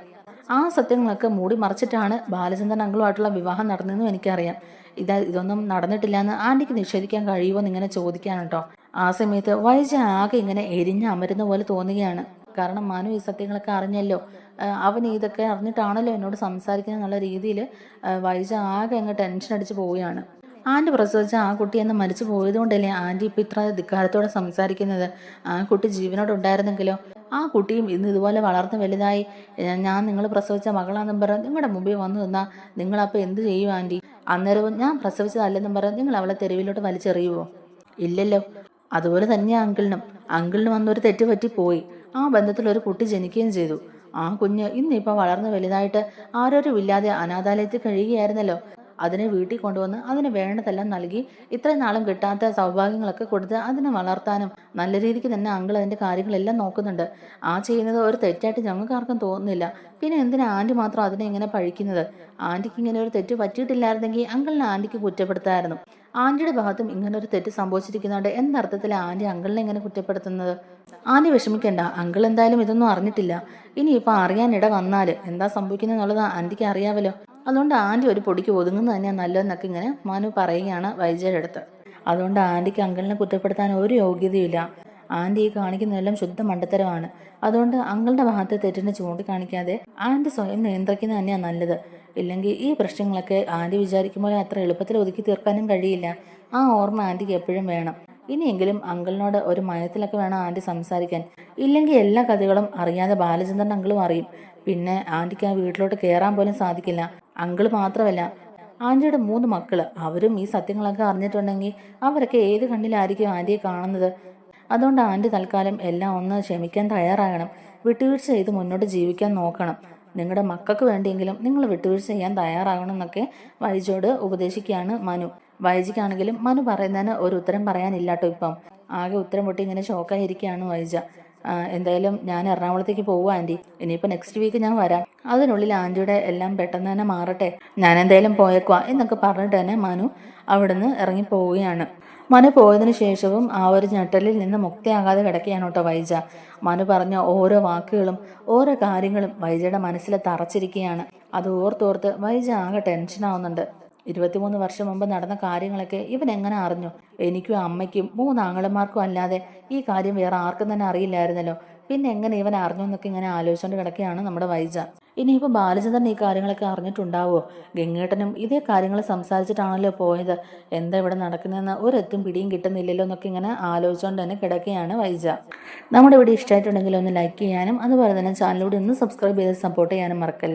ആ സത്യങ്ങളൊക്കെ മൂടി മറിച്ചിട്ടാണ് ബാലചന്ദ്രൻ അങ്കിളുമായിട്ടുള്ള വിവാഹം നടന്നതെന്നും എനിക്കറിയാം. ഇത് ഇതൊന്നും നടന്നിട്ടില്ല എന്ന് ആന്റിക്ക് നിഷേധിക്കാൻ കഴിയുമോ എന്ന് ഇങ്ങനെ ചോദിക്കാണ് കേട്ടോ. ആ സമയത്ത് വൈജ ആകെ ഇങ്ങനെ എരിഞ്ഞ് അമരുന്ന പോലെ തോന്നുകയാണ്. കാരണം മനു ഈ സത്യങ്ങളൊക്കെ അറിഞ്ഞല്ലോ. അവൻ ഇതൊക്കെ അറിഞ്ഞിട്ടാണല്ലോ എന്നോട് സംസാരിക്കുന്നത് എന്നുള്ള രീതിയിൽ വൈജ ആകെ അങ്ങ് ടെൻഷൻ അടിച്ച് പോവുകയാണ്. ആന്റി പ്രസവിച്ച ആ കുട്ടി എന്ന് മരിച്ചു പോയതുകൊണ്ടല്ലേ ആന്റി ഇപ്പം ഇത്ര ധിക്കാരത്തോടെ സംസാരിക്കുന്നത്? ആ കുട്ടി ജീവനോട് ഉണ്ടായിരുന്നെങ്കിലോ ആ കുട്ടിയും ഇന്ന് ഇതുപോലെ വളർന്ന് വലുതായി. ഞാൻ നിങ്ങൾ പ്രസവിച്ച മകളാണെന്നും പറഞ്ഞ് നിങ്ങളുടെ മുമ്പിൽ വന്നു നിന്നാൽ നിങ്ങളപ്പോൾ എന്ത് ചെയ്യും ആന്റി? അന്നേരവും ഞാൻ പ്രസവിച്ചതല്ലെന്നും പറഞ്ഞ് നിങ്ങൾ അവളെ തെരുവിലോട്ട് വലിച്ചെറിയുമോ ഇല്ലല്ലോ. അതുപോലെ തന്നെ അങ്കിളിനും. അങ്കിളിന് വന്നൊരു തെറ്റ് പോയി. ആ ബന്ധത്തിൽ ഒരു കുട്ടി ജനിക്കുകയും ചെയ്തു. ആ കുഞ്ഞ് ഇന്നിപ്പോൾ വളർന്ന് വലുതായിട്ട് ആരോരും ഇല്ലാതെ അനാഥാലയത്തിൽ കഴിയുകയായിരുന്നല്ലോ. അതിനെ വീട്ടിൽ കൊണ്ടുവന്ന് അതിന് വേണ്ടതെല്ലാം നൽകി ഇത്രയും നാളും കിട്ടാത്ത സൗഭാഗ്യങ്ങളൊക്കെ കൊടുത്ത് അതിനെ വളർത്താനും നല്ല രീതിക്ക് തന്നെ അങ്കിൾ അതിന്റെ കാര്യങ്ങളെല്ലാം നോക്കുന്നുണ്ട്. ആ ചെയ്യുന്നത് ഒരു തെറ്റായിട്ട് ഞങ്ങൾക്കാർക്കും തോന്നുന്നില്ല. പിന്നെ എന്തിനാ ആന്റി മാത്രം അതിനെ ഇങ്ങനെ പഴിക്കുന്നത്? ആന്റിക്ക് ഇങ്ങനെ ഒരു തെറ്റ് പറ്റിയിട്ടില്ലായിരുന്നെങ്കിൽ അങ്കിളിനെ ആന്റിക്ക് കുറ്റപ്പെടുത്തായിരുന്നു. ആന്റിയുടെ ഭാഗത്തും ഇങ്ങനെ ഒരു തെറ്റ് സംഭവിച്ചിരിക്കുന്നുണ്ട്. എന്തർത്ഥത്തിൽ ആന്റി അങ്കിളിനെ ഇങ്ങനെ കുറ്റപ്പെടുത്തുന്നത്? ആന്റി വിഷമിക്കണ്ട. അങ്കിൾ എന്തായാലും ഇതൊന്നും അറിഞ്ഞിട്ടില്ല. ഇനിയിപ്പോൾ അറിയാനിട വന്നാൽ എന്താ സംഭവിക്കുന്നത് എന്നുള്ളത് ആന്റിക്ക് അറിയാമല്ലോ അതുകൊണ്ട് ആന്റി ഒരു പൊടിക്ക് ഒതുങ്ങുന്നത് തന്നെയാണ് നല്ലതെന്നൊക്കെ ഇങ്ങനെ മനു പറയുകയാണ് വൈജയുടെ അടുത്ത്. അതുകൊണ്ട് ആന്റിക്ക് അങ്കിളിനെ കുറ്റപ്പെടുത്താൻ ഒരു യോഗ്യതയില്ല ആന്റി ഈ കാണിക്കുന്നതെല്ലാം ശുദ്ധ മണ്ടത്തരമാണ്. അതുകൊണ്ട് അങ്കിളുടെ ഭാഗത്ത് തെറ്റിനെ ചൂണ്ടിക്കാണിക്കാതെ ആന്റി സ്വയം നിയന്ത്രിക്കുന്നത് തന്നെയാണ് നല്ലത്. ഇല്ലെങ്കിൽ ഈ പ്രശ്നങ്ങളൊക്കെ ആന്റി വിചാരിക്കുമ്പോൾ അത്ര എളുപ്പത്തിൽ ഒതുക്കി തീർക്കാനും കഴിയില്ല. ആ ഓർമ്മ ആന്റിക്ക് എപ്പോഴും വേണം. ഇനിയെങ്കിലും അങ്കിളിനോട് ഒരു മയത്തിലൊക്കെ വേണം ആന്റി സംസാരിക്കാൻ. ഇല്ലെങ്കിൽ എല്ലാ കഥകളും അറിയാതെ ബാലചന്ദ്രൻ അങ്കിളും അറിയും. പിന്നെ ആന്റിക്ക് ആ വീട്ടിലോട്ട് കയറാൻ പോലും സാധിക്കില്ല. അങ്കിൾ മാത്രമല്ല ആന്റിയുടെ മൂന്ന് മക്കൾ. അവരും ഈ സത്യങ്ങളൊക്കെ അറിഞ്ഞിട്ടുണ്ടെങ്കിൽ അവരൊക്കെ ഏത് കണ്ണിലായിരിക്കും ആന്റിയെ കാണുന്നത്? അതുകൊണ്ട് ആന്റി തൽക്കാലം എല്ലാം ഒന്ന് ക്ഷമിക്കാൻ തയ്യാറാകണം. വിട്ടുവീഴ്ച ചെയ്ത് മുന്നോട്ട് ജീവിക്കാൻ നോക്കണം. നിങ്ങളുടെ മക്കൾക്ക് വേണ്ടിയെങ്കിലും നിങ്ങൾ വിട്ടുവീഴ്ച ചെയ്യാൻ തയ്യാറാകണം എന്നൊക്കെ വൈജോട് ഉപദേശിക്കുകയാണ് മനു. വൈജിക്കാണെങ്കിലും മനു പറയുന്നതിന് ഒരു ഉത്തരം പറയാനില്ലാട്ടോ ഇപ്പം. ആകെ ഉത്തരം പൊട്ടി ഇങ്ങനെ ഷോക്കായിരിക്കുകയാണ് വൈജ. എന്തായാലും ഞാൻ എറണാകുളത്തേക്ക് പോകുക ആന്റി ഇനിയിപ്പോൾ നെക്സ്റ്റ് വീക്ക് ഞാൻ വരാം. അതിനുള്ളിൽ ആന്റിയുടെ എല്ലാം പെട്ടെന്ന് തന്നെ മാറട്ടെ. ഞാൻ എന്തായാലും പോയേക്കുവാ എന്നൊക്കെ പറഞ്ഞിട്ട് തന്നെ മനു അവിടുന്ന് ഇറങ്ങി പോവുകയാണ്. മനു പോയതിനു ശേഷവും ആ ഒരു ഞെട്ടലിൽ നിന്ന് മുക്തിയാകാതെ കിടക്കുകയാണ് കേട്ടോ വൈജ. മനു പറഞ്ഞ ഓരോ വാക്കുകളും ഓരോ കാര്യങ്ങളും വൈജയുടെ മനസ്സിൽ തറച്ചിരിക്കുകയാണ്. അത് ഓർത്തോർത്ത് വൈജ ആകെ ടെൻഷനാവുന്നുണ്ട് ഇരുപത്തിമൂന്ന് വർഷം മുമ്പ് നടന്ന കാര്യങ്ങളൊക്കെ ഇവൻ എങ്ങനെ അറിഞ്ഞു? എനിക്കും അമ്മയ്ക്കും മൂന്ന് ആങ്ങളമാർക്കും അല്ലാതെ ഈ കാര്യം വേറെ ആർക്കും തന്നെ അറിയില്ലായിരുന്നല്ലോ. പിന്നെ എങ്ങനെ ഇവൻ അറിഞ്ഞു എന്നൊക്കെ ഇങ്ങനെ ആലോചിച്ചുകൊണ്ട് കിടക്കുകയാണ് നമ്മുടെ വൈജ. ഇനിയിപ്പോൾ ബാലചന്ദ്രൻ ഈ കാര്യങ്ങളൊക്കെ അറിഞ്ഞിട്ടുണ്ടാവോ? ഗംഗേട്ടനും ഇതേ കാര്യങ്ങൾ സംസാരിച്ചിട്ടാണല്ലോ പോയത്. എന്താ ഇവിടെ നടക്കുന്നതെന്ന് ഒരെത്തും പിടിയും കിട്ടുന്നില്ലല്ലോ എന്നൊക്കെ ഇങ്ങനെ ആലോചിച്ചുകൊണ്ട് തന്നെ കിടക്കുകയാണ് വൈജ. നമ്മുടെ വീഡിയോ ഇഷ്ടമായിട്ടുണ്ടെങ്കിൽ ഒന്ന് ലൈക്ക് ചെയ്യാനും അതുപോലെ തന്നെ ചാനലിലൂടെ ഒന്ന് സബ്സ്ക്രൈബ് ചെയ്ത് സപ്പോർട്ട് ചെയ്യാനും മറക്കല്ലേ.